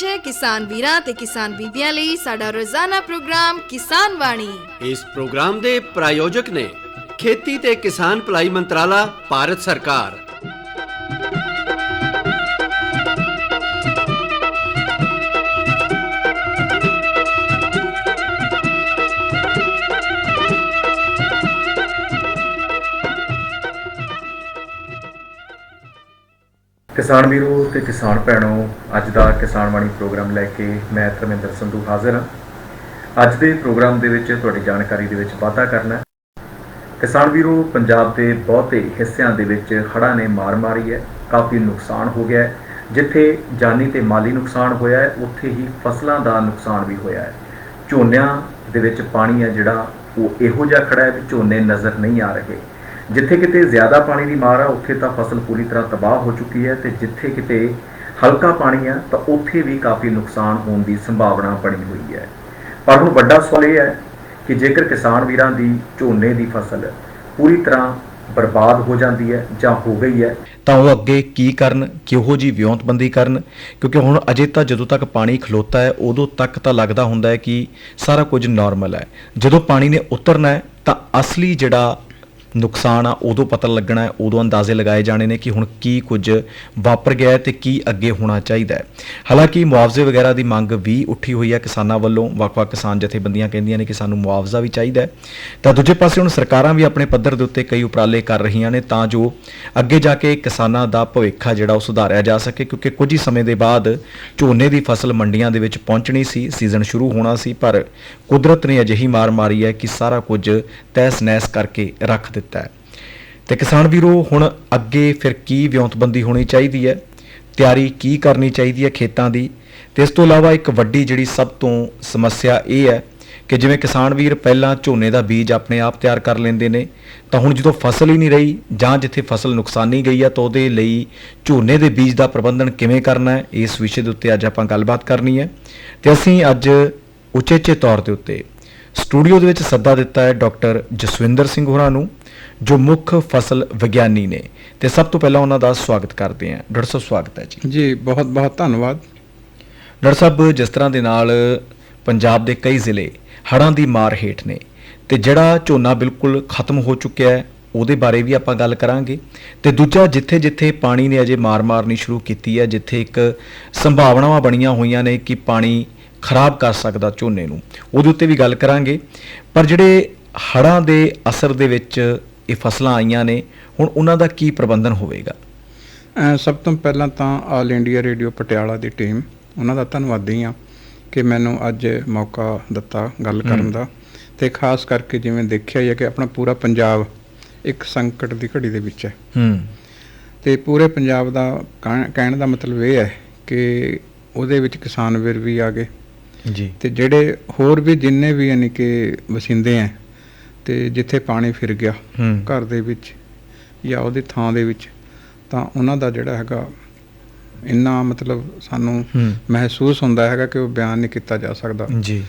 ਪੇਸ਼ ਹੈ ਕਿਸਾਨ ਵੀਰਾਂ ਤੇ ਕਿਸਾਨ ਬੀਬੀਆਂ ਲਈ ਸਾਡਾ ਰੋਜ਼ਾਨਾ ਪ੍ਰੋਗਰਾਮ ਕਿਸਾਨ ਵਾਣੀ ਇਸ ਪ੍ਰੋਗਰਾਮ ਦੇ ਪ੍ਰਾਯੋਜਕ ਨੇ ਖੇਤੀ ਤੇ ਕਿਸਾਨ ਭਲਾਈ ਮੰਤਰਾਲਾ, ਭਾਰਤ ਸਰਕਾਰ। ਕਿਸਾਨ ਵੀਰੋ ਤੇ ਕਿਸਾਨ ਭੈਣੋ, ਅੱਜ ਦਾ ਕਿਸਾਨ ਬਾਣੀ ਪ੍ਰੋਗਰਾਮ ਲੈ ਕੇ ਮੈਂ ਧਰਮਿੰਦਰ ਸੰਧੂ ਹਾਜ਼ਰ ਹਾਂ। ਅੱਜ ਦੇ ਪ੍ਰੋਗਰਾਮ ਦੇ ਵਿੱਚ ਤੁਹਾਡੀ ਜਾਣਕਾਰੀ ਦੇ ਵਿੱਚ ਵਾਧਾ ਕਰਨਾ ਕਿਸਾਨ ਵੀਰੋ, ਪੰਜਾਬ ਦੇ ਬਹੁਤੇ ਹਿੱਸਿਆਂ ਦੇ ਵਿੱਚ ਹੜ੍ਹਾਂ ਨੇ ਮਾਰ ਮਾਰੀ ਹੈ, ਕਾਫੀ ਨੁਕਸਾਨ ਹੋ ਗਿਆ ਹੈ। ਜਿੱਥੇ ਜਾਨੀ ਤੇ ਮਾਲੀ ਨੁਕਸਾਨ ਹੋਇਆ ਹੈ, ਉੱਥੇ ਹੀ ਫਸਲਾਂ ਦਾ ਨੁਕਸਾਨ ਵੀ ਹੋਇਆ ਹੈ। ਝੋਨਿਆਂ ਦੇ ਵਿੱਚ ਪਾਣੀ ਹੈ ਜਿਹੜਾ, ਉਹ ਇਹੋ ਜਿਹਾ ਖੜਾ ਹੈ ਵੀ ਝੋਨੇ ਨਜ਼ਰ ਨਹੀਂ ਆ ਰਹੇ। ਜਿੱਥੇ ਕਿਤੇ ਜ਼ਿਆਦਾ ਪਾਣੀ ਦੀ ਮਾਰ ਆ, ਉੱਥੇ ਤਾਂ ਫਸਲ ਪੂਰੀ ਤਰ੍ਹਾਂ ਤਬਾਹ ਹੋ ਚੁੱਕੀ ਹੈ ਤੇ ਜਿੱਥੇ ਕਿਤੇ ਹਲਕਾ ਪਾਣੀ ਆ, ਤਾਂ ਉੱਥੇ ਵੀ ਕਾਫੀ ਨੁਕਸਾਨ ਹੋਣ ਦੀ ਸੰਭਾਵਨਾ ਬਣੀ ਹੋਈ ਹੈ। ਪਰ ਹੁਣ ਵੱਡਾ ਸਵਾਲ ਇਹ ਹੈ ਕਿ ਜੇਕਰ ਕਿਸਾਨ ਵੀਰਾਂ ਦੀ ਝੋਨੇ ਦੀ ਫਸਲ ਪੂਰੀ ਤਰ੍ਹਾਂ ਬਰਬਾਦ ਹੋ ਜਾਂਦੀ ਹੈ ਜਾਂ ਹੋ ਗਈ ਹੈ, ਤਾਂ ਉਹ ਅੱਗੇ ਕੀ ਕਰਨ, ਕਿਹੋ ਜੀ ਵਿਉਂਤਬੰਦੀ ਕਰਨ? ਕਿਉਂਕਿ ਹੁਣ ਅਜੇ ਤਾਂ ਜਦੋਂ ਤੱਕ ਪਾਣੀ ਖਲੋਤਾ ਹੈ, ਉਦੋਂ ਤੱਕ ਤਾਂ ਲੱਗਦਾ ਹੁੰਦਾ ਹੈ ਕਿ ਸਾਰਾ ਕੁਝ ਨਾਰਮਲ ਹੈ। ਜਦੋਂ ਪਾਣੀ ਨੇ ਉਤਰਨਾ ਹੈ, ਤਾਂ ਅਸਲੀ ਜਿਹੜਾ ਨੁਕਸਾਨ ਆ, ਉਦੋਂ ਪਤਾ ਲੱਗਣਾ ਹੈ, ਉਦੋਂ ਅੰਦਾਜ਼ੇ ਲਗਾਏ ਜਾਣੇ ਨੇ ਕਿ ਹੁਣ ਕੀ ਕੁਝ ਵਾਪਰ ਗਿਆ ਹੈ ਤੇ ਕੀ ਅੱਗੇ ਹੋਣਾ ਚਾਹੀਦਾ ਹੈ। ਹਾਲਾਂਕਿ ਮੁਆਵਜ਼ੇ ਵਗੈਰਾ ਦੀ ਮੰਗ ਵੀ ਉੱਠੀ ਹੋਈ ਹੈ ਕਿਸਾਨਾਂ ਵੱਲੋਂ। ਵੱਖ-ਵੱਖ ਕਿਸਾਨ ਜਥੇਬੰਦੀਆਂ ਕਹਿੰਦੀਆਂ ਨੇ ਕਿ ਸਾਨੂੰ ਮੁਆਵਜ਼ਾ ਵੀ ਚਾਹੀਦਾ ਹੈ। ਤਾਂ ਦੂਜੇ ਪਾਸੇ ਹੁਣ ਸਰਕਾਰਾਂ ਵੀ ਆਪਣੇ ਪੱਧਰ ਦੇ ਉੱਤੇ ਕਈ ਉਪਰਾਲੇ ਕਰ ਰਹੀਆਂ ਨੇ ਤਾਂ ਜੋ ਅੱਗੇ ਜਾ ਕੇ ਕਿਸਾਨਾਂ ਦਾ ਭਵਿੱਖ ਜਿਹੜਾ ਉਹ ਸੁਧਾਰਿਆ ਜਾ ਸਕੇ, ਕਿਉਂਕਿ ਕੁਝ ਹੀ ਸਮੇਂ ਦੇ ਬਾਅਦ ਝੋਨੇ ਦੀ ਫਸਲ ਮੰਡੀਆਂ ਦੇ ਵਿੱਚ ਪਹੁੰਚਣੀ ਸੀ, ਸੀਜ਼ਨ ਸ਼ੁਰੂ ਹੋਣਾ ਸੀ, ਪਰ ਕੁਦਰਤ ਨੇ ਅਜਿਹੀ ਮਾਰ ਮਾਰੀ ਹੈ ਕਿ ਸਾਰਾ ਕੁਝ ਤਹਿਸ ਨਹਿਸ ਕਰਕੇ ਰੱਖ ਦਿੱਤਾ ਹੈ। ਤੇ ਕਿਸਾਨ ਵੀਰੋ, ਹੁਣ ਅੱਗੇ ਫਿਰ ਕੀ ਵਿਉਂਤਬੰਦੀ ਹੋਣੀ ਚਾਹੀਦੀ ਹੈ? ਤਿਆਰੀ ਕੀ ਕਰਨੀ ਚਾਹੀਦੀ ਹੈ ਖੇਤਾਂ ਦੀ? ਤੇ ਇਸ ਤੋਂ ਇਲਾਵਾ ਇੱਕ ਵੱਡੀ ਜਿਹੜੀ ਸਭ ਤੋਂ ਸਮੱਸਿਆ ਇਹ ਹੈ ਕਿ ਜਿਵੇਂ ਕਿਸਾਨ ਵੀਰ ਪਹਿਲਾਂ ਝੋਨੇ ਦਾ ਬੀਜ ਆਪਣੇ ਆਪ ਤਿਆਰ ਕਰ ਲੈਂਦੇ ਨੇ, ਤਾਂ ਹੁਣ ਜਦੋਂ ਫਸਲ ਹੀ ਨਹੀਂ ਰਹੀ ਜਾਂ ਜਿੱਥੇ ਫਸਲ ਨੁਕਸਾਨੀ ਗਈ ਹੈ ਤਾਂ ਉਹਦੇ ਲਈ ਝੋਨੇ ਦੇ ਬੀਜ ਦਾ ਪ੍ਰਬੰਧਨ ਕਿਵੇਂ ਕਰਨਾ ਹੈ? ਇਸ ਵਿਸ਼ੇ ਦੇ ਉੱਤੇ ਅੱਜ ਆਪਾਂ ਗੱਲਬਾਤ ਕਰਨੀ ਹੈ। ਤੇ ਅਸੀਂ ਅੱਜ ਉਚੇਚੇ ਤੌਰ ਦੇ ਉੱਤੇ ਸਟੂਡੀਓ ਦੇ ਵਿੱਚ ਸੱਦਾ ਦਿੱਤਾ ਹੈ ਡਾਕਟਰ ਜਸਵਿੰਦਰ ਸਿੰਘ ਹੋਰਾਂ ਨੂੰ ਜੋ ਮੁੱਖ ਫਸਲ ਵਿਗਿਆਨੀ ਨੇ। ਤੇ ਸਭ ਤੋਂ ਪਹਿਲਾਂ ਉਹਨਾਂ ਦਾ ਸਵਾਗਤ ਕਰਦੇ ਹਾਂ। ਡਾਕਟਰ ਸਾਹਿਬ ਸਵਾਗਤ ਹੈ ਜੀ। ਜੀ ਬਹੁਤ ਬਹੁਤ ਧੰਨਵਾਦ। ਡਾਕਟਰ ਸਾਹਿਬ ਜਿਸ ਤਰ੍ਹਾਂ ਦੇ ਨਾਲ ਪੰਜਾਬ ਦੇ ਕਈ ਜ਼ਿਲ੍ਹੇ ਹੜ੍ਹਾਂ ਦੀ ਮਾਰ ਹੇਠ ਨੇ ਤੇ ਜਿਹੜਾ ਝੋਨਾ ਬਿਲਕੁਲ ਖਤਮ ਹੋ ਚੁੱਕਿਆ ਹੈ ਉਹਦੇ ਬਾਰੇ ਵੀ ਆਪਾਂ ਗੱਲ ਕਰਾਂਗੇ। ਤੇ ਦੂਜਾ ਜਿੱਥੇ-ਜਿੱਥੇ ਪਾਣੀ ਨੇ ਅਜੇ ਮਾਰ ਮਾਰਨੀ ਸ਼ੁਰੂ ਕੀਤੀ ਹੈ ਜਿੱਥੇ ਇੱਕ ਸੰਭਾਵਨਾਵਾਂ ਬਣੀਆਂ ਹੋਈਆਂ ਨੇ ਕਿ ਪਾਣੀ ਖਰਾਬ ਕਰ ਸਕਦਾ ਝੋਨੇ ਨੂੰ। ਉਹਦੇ ਉੱਤੇ ਵੀ ਗੱਲ ਕਰਾਂਗੇ। ਪਰ ਜਿਹੜੇ ਹੜ੍ਹਾਂ ਦੇ ਅਸਰ ਦੇ ਵਿੱਚ ਇਹ ਫਸਲਾਂ ਆਈਆਂ ਨੇ ਹੁਣ ਉਹਨਾਂ ਦਾ ਕੀ ਪ੍ਰਬੰਧਨ ਹੋਵੇਗਾ? ਸਭ ਤੋਂ ਪਹਿਲਾਂ ਤਾਂ ਆਲ ਇੰਡੀਆ ਰੇਡੀਓ ਪਟਿਆਲਾ ਦੀ ਟੀਮ ਉਹਨਾਂ ਦਾ ਧੰਨਵਾਦੀ ਹਾਂ ਕਿ ਮੈਨੂੰ ਅੱਜ ਮੌਕਾ ਦਿੱਤਾ ਗੱਲ ਕਰਨ ਦਾ। ਤੇ ਖਾਸ ਕਰਕੇ ਜਿਵੇਂ ਦੇਖਿਆ ਹੀ ਕਿ ਆਪਣਾ ਪੂਰਾ ਪੰਜਾਬ ਇੱਕ ਸੰਕਟ ਦੀ ਘੜੀ ਦੇ ਵਿੱਚ ਹੈ। ਹੂੰ। ਤੇ ਪੂਰੇ ਪੰਜਾਬ ਦਾ ਕਹਿ- ਕਹਿਣ ਦਾ ਮਤਲਬ ਇਹ ਹੈ ਕਿ ਉਹਦੇ ਵਿੱਚ ਕਿਸਾਨ ਵੀਰ ਵੀ ਆ ਗਏ। ਜੀ। ਤੇ ਜਿਹੜੇ ਹੋਰ ਵੀ ਜਿੰਨੇ ਵੀ ਯਾਨੀ ਕਿ ਵਸਿੰਦੇ ਆ ਤੇ ਜਿੱਥੇ ਪਾਣੀ ਫਿਰ ਗਿਆ ਘਰ ਦੇ ਵਿੱਚ ਜਾਂ ਉਹਦੀ ਥਾਂ ਦੇ ਵਿੱਚ ਤਾਂ ਉਹਨਾਂ ਦਾ ਜਿਹੜਾ ਹੈਗਾ ਇੰਨਾ ਮਤਲਬ ਸਾਨੂੰ ਮਹਿਸੂਸ ਹੁੰਦਾ ਹੈਗਾ ਕਿ ਉਹ ਬਿਆਨ ਨਹੀਂ ਕੀਤਾ ਜਾ ਸਕਦਾ। ਜੀ।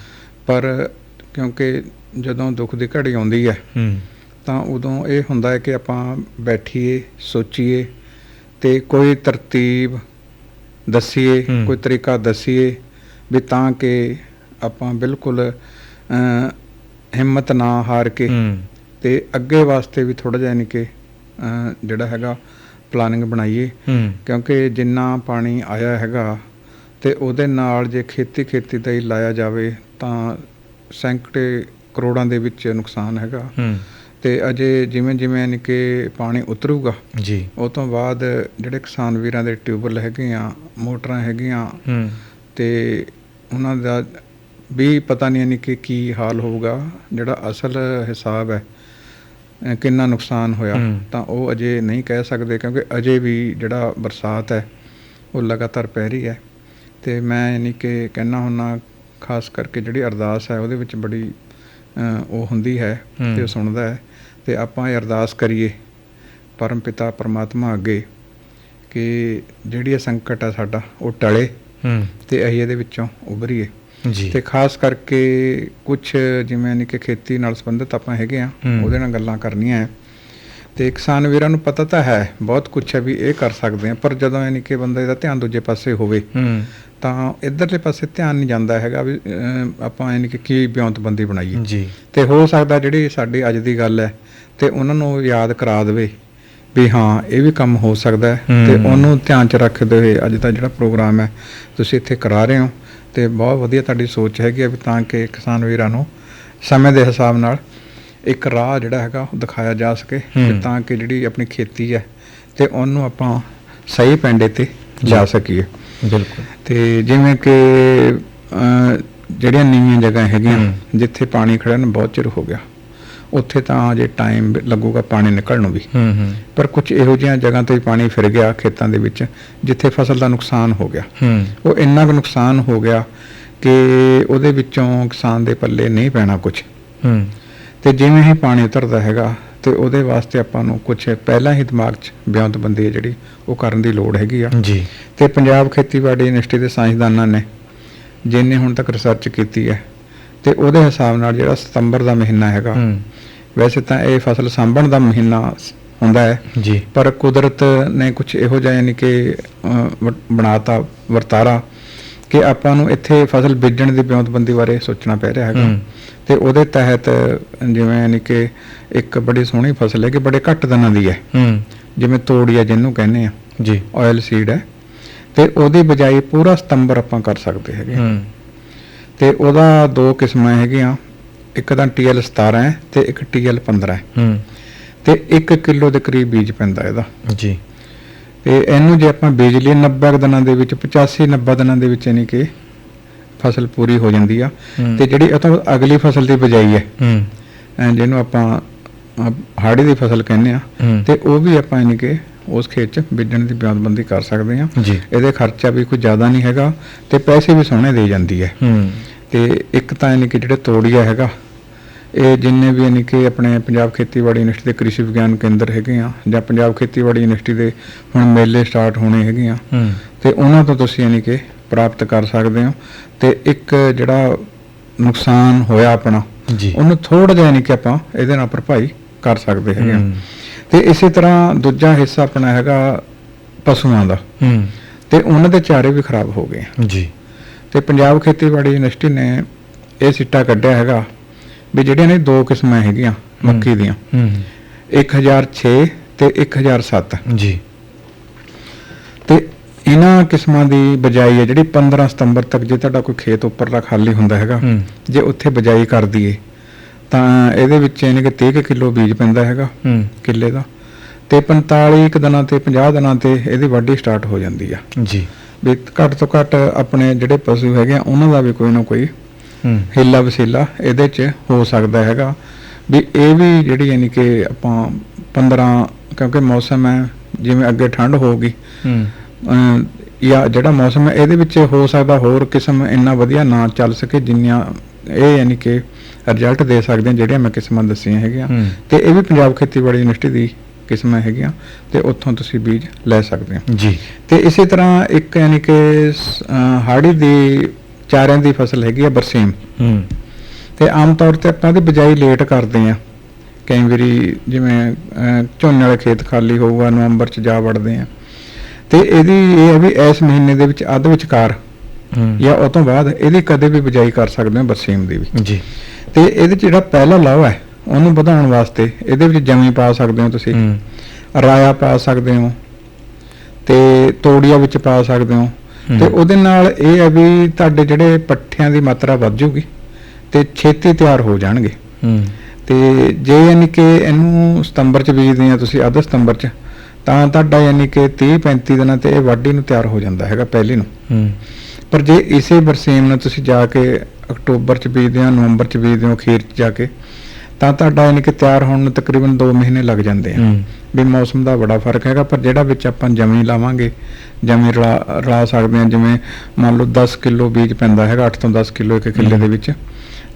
ਪਰ ਕਿਉਂਕਿ ਜਦੋਂ ਦੁੱਖ ਦੀ ਘੜੀ ਆਉਂਦੀ ਹੈ ਤਾਂ ਉਦੋਂ ਇਹ ਹੁੰਦਾ ਹੈ ਕਿ ਆਪਾਂ ਬੈਠੀਏ ਸੋਚੀਏ ਤੇ ਕੋਈ ਤਰਤੀਬ ਦਸੀਏ। ਕੋਈ ਤਰੀਕਾ ਦਸੀਏ ਵੀ ਤਾਂ ਕਿ ਆਪਾਂ ਬਿਲਕੁਲ ਹਿੰਮਤ ਨਾ ਹਾਰ ਕੇ ਤੇ ਅੱਗੇ ਵਾਸਤੇ ਵੀ ਥੋੜਾ ਜਿਹਾ ਯਾਨੀ ਕਿ ਅ, ਜਿਹੜਾ ਹੈਗਾ ਪਲਾਨਿੰਗ ਬਣਾਈਏ। ਕਿਉਂਕਿ ਜਿੰਨਾ ਪਾਣੀ ਆਇਆ ਹੈਗਾ ਤੇ ਉਹਦੇ ਨਾਲ ਜੇ ਖੇਤੀ ਖੇਤੀ ਦਾ ਹੀ ਲਾਇਆ ਜਾਵੇ ਤਾਂ ਸੈਂਕੜੇ ਕਰੋੜਾਂ ਦੇ ਵਿੱਚ ਨੁਕਸਾਨ ਹੈਗਾ। ਤੇ ਅਜੇ ਜਿਵੇਂ ਜਿਵੇਂ ਯਾਨੀ ਕਿ ਪਾਣੀ ਉਤਰੂਗਾ ਜੀ। ਉਹ ਤੋਂ ਬਾਅਦ ਜਿਹੜੇ ਕਿਸਾਨ ਵੀਰਾਂ ਦੇ ਟਿਊਬਲ ਹੈਗੇ ਆ ਮੋਟਰਾਂ ਹੈਗੀਆਂ ਤੇ ਉਹਨਾਂ ਦਾ ਵੀ ਪਤਾ ਨਹੀਂ ਯਾਨੀ ਕਿ ਕੀ ਹਾਲ ਹੋਊਗਾ ਜਿਹੜਾ ਅਸਲ ਹਿਸਾਬ ਹੈ ਕਿੰਨਾ ਨੁਕਸਾਨ ਹੋਇਆ। ਤਾਂ ਉਹ ਅਜੇ ਨਹੀਂ ਕਹਿ ਸਕਦੇ ਕਿਉਂਕਿ ਅਜੇ ਵੀ ਜਿਹੜਾ ਬਰਸਾਤ ਹੈ ਉਹ ਲਗਾਤਾਰ ਪੈ ਰਹੀ ਹੈ ਤੇ ਮੈਂ ਯਾਨੀ ਕਿ ਕਹਿਣਾ ਹੁੰਨਾ ਖਾਸ ਕਰਕੇ ਜਿਹੜੀ ਅਰਦਾਸ ਹੈ ਉਹਦੇ ਵਿੱਚ ਬੜੀ ਉਹ ਹੁੰਦੀ ਹੈ। ਤੇ ਉਹ ਸੁਣਦਾ ਹੈ ਤੇ ਆਪਾਂ ਇਹ ਅਰਦਾਸ ਕਰੀਏ ਪਰਮ ਪਿਤਾ ਪਰਮਾਤਮਾ ਅੱਗੇ ਕਿ ਜਿਹੜੀ ਇਹ ਸੰਕਟ ਹੈ ਸਾਡਾ ਉਹ ਟਲੇ ਤੇ ਅਸੀਂ ਇਹਦੇ ਵਿੱਚੋਂ ਉਭਰੀਏ। ਜੀ। ਤੇ ਖਾਸ ਕਰਕੇ ਕੁਝ ਜਿਵੇਂ ਕਿ ਖੇਤੀ ਨਾਲ ਸੰਬੰਧਿਤ ਆਪਾਂ ਹੈਗੇ ਆ। ਉਹਦੇ ਨਾਲ ਗੱਲਾਂ ਕਰਨੀਆਂ ਹੈ ਤੇ ਕਿਸਾਨ ਵੀਰਾਂ ਨੂੰ ਪਤਾ ਤਾਂ ਹੈ ਬਹੁਤ ਕੁਝ ਹੈ ਵੀ ਇਹ ਕਰ ਸਕਦੇ ਆ ਪਰ ਜਦੋਂ ਯਾਨੀ ਕਿ ਬੰਦੇ ਦਾ ਧਿਆਨ ਦੂਜੇ ਪਾਸੇ ਹੋਵੇ ਤਾਂ ਇਧਰਲੇ ਪਾਸੇ ਧਿਆਨ ਨਹੀਂ ਜਾਂਦਾ ਹੈਗਾ ਵੀ ਆਪਾਂ ਯਾਨੀ ਕਿ ਕੀ ਬਿਉਂਤਬੰਦੀ ਬਣਾਈਏ। ਜੀ। ਤੇ ਹੋ ਸਕਦਾ ਜਿਹੜੀ ਸਾਡੀ ਅੱਜ ਦੀ ਗੱਲ ਹੈ ਤੇ ਉਹਨਾਂ ਨੂੰ ਯਾਦ ਕਰਾ ਦੇਵੇ। ਵੀ ਹਾਂ ਇਹ ਵੀ ਕੰਮ ਹੋ ਸਕਦਾ ਹੈ। ਤੇ ਉਹਨੂੰ ਧਿਆਨ ਚ ਰੱਖਦੇ ਹੋਏ ਅੱਜ ਦਾ ਜਿਹੜਾ ਪ੍ਰੋਗਰਾਮ ਹੈ ਤੁਸੀਂ ਇੱਥੇ ਕਰਾ ਰਹੇ ਹੋ ਤੇ ਬਹੁਤ ਵਧੀਆ ਤੁਹਾਡੀ ਸੋਚ ਹੈਗੀ ਹੈ ਵੀ ਤਾਂ ਕਿ ਕਿਸਾਨ ਵੀਰਾਂ ਨੂੰ ਸਮੇਂ ਦੇ ਹਿਸਾਬ ਨਾਲ ਇੱਕ ਰਾਹ ਜਿਹੜਾ ਹੈਗਾ ਉਹ ਦਿਖਾਇਆ ਜਾ ਸਕੇ ਤੇ ਕਿ ਜਿਹੜੀ ਆਪਣੀ ਖੇਤੀ ਹੈ ਤੇ ਉਹਨੂੰ ਆਪਾਂ ਸਹੀ ਪੈਂਡੇ ਤੇ ਜਾ ਸਕੀਏ। ਬਿਲਕੁਲ। ਤੇ ਜਿਵੇਂ ਕਿ ਜਿਹੜੀਆਂ ਨੀਵੀਆਂ ਜਗ੍ਹਾ ਹੈਗੀਆਂ। ਜਿੱਥੇ ਪਾਣੀ ਖੜਾ ਨੂੰ ਬਹੁਤ ਚਿਰ ਹੋ ਗਿਆ। ਉੱਥੇ ਤਾਂ ਜੇ ਟਾਈਮ ਲੱਗੂਗਾ ਪਾਣੀ ਨਿਕਲਣ ਨੂੰ ਵੀ। ਹੂੰ ਹੂੰ। ਪਰ ਕੁਝ ਇਹੋ ਜਿਹੀਆਂ ਜਗ੍ਹਾ ਤੇ ਪਾਣੀ ਫਿਰ ਗਿਆ ਖੇਤਾਂ ਦੇ ਵਿੱਚ ਜਿੱਥੇ ਫਸਲ ਦਾ ਨੁਕਸਾਨ ਹੋ ਗਿਆ। ਹੂੰ। ਉਹ ਇੰਨਾ ਕੁ ਨੁਕਸਾਨ ਹੋ ਗਿਆ ਕਿ ਉਹਦੇ ਵਿੱਚੋਂ ਕਿਸਾਨ ਦੇ ਪੱਲੇ ਨਹੀਂ ਪੈਣਾ ਕੁਝ ਹੂੰ। ਤੇ ਜਿਵੇਂ ਹੀ ਪਾਣੀ ਉਤਰਦਾ ਹੈਗਾ ਤੇ ਉਹਦੇ ਵਾਸਤੇ ਆਪਾਂ ਨੂੰ ਕੁਝ ਪਹਿਲਾਂ ਹੀ ਦਿਮਾਗ 'ਚ ਬਿਆਨਤਬੰਦੀ ਹੈ ਜਿਹੜੀ ਉਹ ਕਰਨ ਦੀ ਲੋੜ ਹੈਗੀ ਆ। ਜੀ। ਤੇ ਪੰਜਾਬ ਖੇਤੀਬਾੜੀ ਯੂਨੀਵਰਸਿਟੀ ਦੇ ਸਾਇੰਸਦਾਨਾਂ ਨੇ ਜਿਨੇ ਹੁਣ ਤੱਕ ਰਿਸਰਚ ਕੀਤੀ ਹੈ ਤੇ ਉਹਦੇ ਹਿਸਾਬ ਨਾਲ ਜਿਹੜਾ ਸਤੰਬਰ ਦਾ ਮਹੀਨਾ ਹੈਗਾ ਹੂੰ। ਵੈਸੇ ਤਾਂ ਇਹ ਫਸਲ ਸਾਂਭਣ ਦਾ ਮਹੀਨਾ ਹੁੰਦਾ ਹੈ। ਜੀ। ਪਰ ਕੁਦਰਤ ਨੇ ਕੁਝ ਇਹੋ ਜਿਹਾ ਯਾਨੀ ਕਿ ਬਣਾਤਾ ਵਰਤਾਰਾ ਕਿ ਆਪਾਂ ਨੂੰ ਇੱਥੇ ਫਸਲ ਬੀਜਣ ਦੀ ਬਿਉਂਤਬੰਦੀ ਬਾਰੇ ਸੋਚਣਾ ਪੈ ਰਿਹਾ ਹੈਗਾ। ਤੇ ਉਹਦੇ ਤਹਿਤ ਜਿਵੇਂ ਯਾਨੀ ਕਿ ਇੱਕ ਬੜੀ ਸੋਹਣੀ ਫਸਲ ਹੈ ਕਿ ਬੜੇ ਘੱਟ ਦਿਨਾਂ ਦੀ ਹੈ। ਜਿਵੇਂ ਤੋੜੀਆ ਜਿਹਨੂੰ ਕਹਿੰਦੇ ਆ। ਜੀ। ਆਇਲ ਸੀਡ ਹੈ। ਤੇ ਉਹਦੀ ਬਜਾਈ ਪੂਰਾ ਸਤੰਬਰ ਆਪਾਂ ਕਰ ਸਕਦੇ ਹੈਗੇ। ਤੇ ਉਹਦਾ ਦੋ ਕਿਸਮਾਂ ਹੈਗੀਆਂ। ਇੱਕ ਤਾਂ TL 17 ਹੈ ਤੇ ਇੱਕ TL 15 ਹੈ। ਹੂੰ। ਤੇ 1 ਕਿਲੋ ਦੇ ਕਰੀਬ ਬੀਜ ਪੈਂਦਾ ਇਹਦਾ। ਜੀ। ਤੇ ਇਹਨੂੰ ਜੇ ਆਪਾਂ ਬੀਜ ਲਈ 90 ਕੁ ਦਿਨਾਂ ਦੇ ਵਿੱਚ 85 90 ਦਿਨਾਂ ਦੇ ਵਿੱਚ ਯਾਨੀ ਕਿ ਫਸਲ ਪੂਰੀ ਹੋ ਜਾਂਦੀ ਆ। ਤੇ ਜਿਹੜੀ ਇਹ ਤੋਂ ਅਗਲੀ ਫਸਲ ਦੀ ਬਜਾਈ ਹੈ। ਹੂੰ। ਜਿਹਨੂੰ ਆਪਾਂ ਹਾੜੀ ਦੀ ਫਸਲ ਕਹਿੰਦੇ ਆ। ਤੇ ਉਹ ਵੀ ਆਪਾਂ ਯਾਨੀ ਕਿ ਉਸ ਖੇਤ 'ਚ ਬੀਜਣ ਦੀ ਬਿਆਨਬੰਦੀ ਕਰ ਸਕਦੇ ਜੀ। ਇਹਦੇ ਖਰਚਾ ਵੀ ਕੋਈ ਜ਼ਿਆਦਾ ਨਹੀਂ ਹੈਗਾ ਤੇ ਪੈਸੇ ਵੀ ਸੋਹਣੇ ਦੇ ਜਾਂਦੀ ਹੈ। ਹੂੰ। ਤੇ ਇੱਕ ਤਾਂ ਯਾਨੀ ਕਿ ਜਿਹੜੇ ਤੋੜੀਆ ਹੈਗਾ ਇਹ ਜਿੰਨੇ ਵੀ ਯਾਨੀ ਕਿ ਆਪਣੇ ਪੰਜਾਬ ਖੇਤੀਬਾੜੀ ਯੂਨੀਵਰਸਿਟੀ ਦੇ ਕ੍ਰਿਸ਼ੀ ਵਿਗਿਆਨ ਕੇਂਦਰ ਹੈਗੇ ਆ ਜਾਂ ਪੰਜਾਬ ਖੇਤੀਬਾੜੀ ਯੂਨੀਵਰਸਿਟੀ ਦੇ ਹੁਣ ਮੇਲੇ ਸਟਾਰਟ ਹੋਣੇ ਹੈਗੇ ਆ ਤੇ ਉਹਨਾਂ ਤੋਂ ਤੁਸੀਂ ਯਾਨੀ ਕਿ ਪ੍ਰਾਪਤ ਕਰ ਸਕਦੇ ਹੋ ਤੇ ਇੱਕ ਜਿਹੜਾ ਨੁਕਸਾਨ ਹੋਇਆ ਆਪਣਾ ਉਹਨੂੰ ਥੋੜਾ ਜਿਹਾ ਯਾਨੀ ਕਿ ਆਪਾਂ ਇਹਦੇ ਨਾਲ ਭਰਪਾਈ ਕਰ ਸਕਦੇ ਹੈਗੇ ਆ। ਤੇ ਇਸੇ ਤਰ੍ਹਾਂ ਦੂਜਾ ਹਿੱਸਾ ਆਪਣਾ ਹੈਗਾ ਪਸ਼ੂਆਂ ਦਾ ਹੂੰ। ਤੇ ਉਹਨਾਂ ਦੇ ਚਾਰੇ ਵੀ ਖਰਾਬ ਹੋ ਗਏ ਜੀ। ਤੇ ਪੰਜਾਬ ਖੇਤੀਬਾੜੀ ਯੂਨੀਵਰਸਿਟੀ ਨੇ ਇਹ ਸਿੱਟਾ ਕੱਢਿਆ ਹੈਗਾ ਵੀ ਜਿਹੜੀਆਂ ਨੇ ਦੋ ਕਿਸਮਾਂ ਹੈਗੀਆਂ ਮੱਕੀ ਦੀਆਂ। ਹੂੰ। 1006 ਤੇ 1007 ਜੀ। ਤੇ ਇਹਨਾਂ ਕਿਸਮਾਂ ਦੀ ਬਜਾਈ ਹੈ ਜਿਹੜੀ 15 ਸਤੰਬਰ ਤੱਕ ਜੇ ਤੁਹਾਡਾ ਕੋਈ ਖੇਤ ਉੱਪਰਲਾ ਖਾਲੀ ਹੁੰਦਾ ਹੈਗਾ ਜੇ ਉੱਥੇ ਬਜਾਈ ਕਰ ਦਈਏ ਤਾਂ ਇਹਦੇ ਵਿੱਚ ਯਾਨੀ ਕਿ 30 ਕਿਲੋ ਬੀਜ ਪੈਂਦਾ ਹੈਗਾ ਹੂੰ। ਕਿੱਲੇ ਦਾ। ਤੇ 45 ਕੁ ਦਿਨਾਂ ਤੇ 50 ਦਿਨਾਂ ਤੇ ਇਹਦੀ ਵਾਢੀ ਸਟਾਰਟ ਹੋ ਜਾਂਦੀ ਆ। ਜੀ। ਵੀ ਘੱਟ ਤੋਂ ਘੱਟ ਆਪਣੇ ਜਿਹੜੇ ਪਸ਼ੂ ਹੈਗੇ ਆ ਉਹਨਾਂ ਦਾ ਵੀ ਕੋਈ ਨਾ ਕੋਈ ਹਿੱਲਾ ਵਸੀਲਾ ਇਹਦੇ 'ਚ ਹੋ ਸਕਦਾ ਹੈਗਾ। ਵੀ ਇਹ ਵੀ ਜਿਹੜੀ ਯਾਨੀ ਕਿ ਆਪਾਂ 15 ਕਿਉਂਕਿ ਮੌਸਮ ਹੈ ਜਿਵੇਂ ਅੱਗੇ ਠੰਡ ਹੋਊਗੀ ਹੂੰ। ਜਾਂ ਜਿਹੜਾ ਮੌਸਮ ਹੈ ਇਹਦੇ ਵਿੱਚ ਹੋ ਸਕਦਾ ਹੋਰ ਕਿਸਮ ਇੰਨਾ ਵਧੀਆ ਨਾ ਚੱਲ ਸਕੇ ਜਿੰਨੀਆਂ ਇਹ ਯਾਨੀ ਕਿ ਰਿਜ਼ਲਟ ਦੇ ਸਕਦੇ ਜਿਹੜੀਆਂ ਮੈਂ ਕਿਸਮਾਂ ਦੱਸੀਆਂ ਹੈਗੀਆਂ। ਤੇ ਇਹ ਵੀ ਪੰਜਾਬ ਖੇਤੀਬਾੜੀ ਯੂਨੀਵਰਸਿਟੀ ਦੀ ਕਿਸਮਾਂ ਹੈਗੀਆਂ ਤੇ ਉੱਥੋਂ ਤੁਸੀਂ ਬੀਜ ਲੈ ਸਕਦੇ ਹੋ। ਜੀ। ਤੇ ਇਸੇ ਤਰ੍ਹਾਂ ਇੱਕ ਯਾਨੀ ਕਿ ਹਾੜੀ ਦੀ ਚਾਰਿਆਂ ਦੀ ਫਸਲ ਹੈਗੀ ਆ ਬਰਸੀਮ। ਹੂੰ। ਤੇ ਆਮ ਤੌਰ ਤੇ ਆਪਾਂ ਦੀ ਬਿਜਾਈ ਲੇਟ ਕਰਦੇ ਆ ਕਈ ਵਾਰੀ ਜਿਵੇਂ ਝੋਨੇ ਵਾਲੇ ਖੇਤ ਖਾਲੀ ਹੋਊਗਾ ਨਵੰਬਰ ਚ ਜਾ ਵੜਦੇ ਆ ਤੇ ਇਹਦੀ ਇਹ ਹੈ ਵੀ ਇਸ ਮਹੀਨੇ ਦੇ ਵਿੱਚ ਅੱਧ ਵਿਚਕਾਰ ਹੂੰ। ਜਾਂ ਉਹ ਤੋਂ ਬਾਅਦ ਇਹਦੀ ਕਦੇ ਵੀ ਬਿਜਾਈ ਕਰ ਸਕਦੇ ਹੋ ਬਰਸੀਮ ਦੀ ਵੀ। ਜੀ। ਤੇ ਇਹਦੇ ਚ ਜਿਹੜਾ ਪਹਿਲਾ ਲਾਭ ਹੈ ਉਹਨੂੰ ਵਧਾਉਣ ਵਾਸਤੇ ਇਹਦੇ ਵਿੱਚ ਜਮੀ ਪਾ ਸਕਦੇ ਹੋ ਤੁਸੀਂ। ਰਾਇਆ ਪਾ ਸਕਦੇ ਹੋ। ਤੇ ਤੋੜੀਆ ਵਿੱਚ ਪਾ ਸਕਦੇ ਹੋ। ਤੇ ਉਹਦੇ ਨਾਲ ਇਹ ਹੈ ਵੀ ਤੁਹਾਡੇ ਜਿਹੜੇ ਪੱਠਿਆਂ ਦੀ ਮਾਤਰਾ ਵੱਧ ਜੂਗੀ ਤੇ ਛੇਤੀ ਤਿਆਰ ਹੋ ਜਾਣਗੇ। ਤੇ ਜੇ ਯਾਨੀ ਕਿ ਇਹਨੂੰ ਸਤੰਬਰ ਚ ਬੀਜਦੇ ਆ ਤੁਸੀਂ ਅੱਧ ਸਤੰਬਰ ਚ ਤਾਂ ਤੁਹਾਡਾ ਯਾਨੀ ਕਿ 30 35 ਦਿਨਾਂ ਤੇ ਇਹ ਵਾਢੀ ਨੂੰ ਤਿਆਰ ਹੋ ਜਾਂਦਾ ਹੈਗਾ ਪਹਿਲੀ ਨੂੰ। ਪਰ ਜੇ ਇਸੇ ਬਰਸੀਮ ਨੂੰ ਤੁਸੀਂ ਜਾ ਕੇ ਅਕਤੂਬਰ ਚ ਬੀਜਦੇ ਹੋ ਨਵੰਬਰ ਚ ਬੀਜਦੇ ਹੋ ਅਖੀਰ ਚ ਜਾ ਕੇ ਤਾਂ ਤੁਹਾਡਾ ਯਾਨੀ ਕਿ ਤਿਆਰ ਹੋਣ ਨੂੰ ਤਕਰੀਬਨ 2 ਮਹੀਨੇ ਲੱਗ ਜਾਂਦੇ ਆ। ਵੀ ਮੌਸਮ ਦਾ ਬੜਾ ਫ਼ਰਕ ਹੈਗਾ ਪਰ ਜਿਹੜਾ ਵਿੱਚ ਆਪਾਂ ਜਮੀ ਲਾਵਾਂਗੇ ਜਮੀ ਰਲਾ ਰਲਾ ਸਕਦੇ ਹਾਂ ਜਿਵੇਂ ਮੰਨ ਲਓ 10 ਕਿਲੋ ਬੀਜ ਪੈਂਦਾ ਹੈਗਾ 8 ਤੋਂ 10 ਕਿਲੋ ਇੱਕ ਕਿੱਲੇ ਦੇ ਵਿੱਚ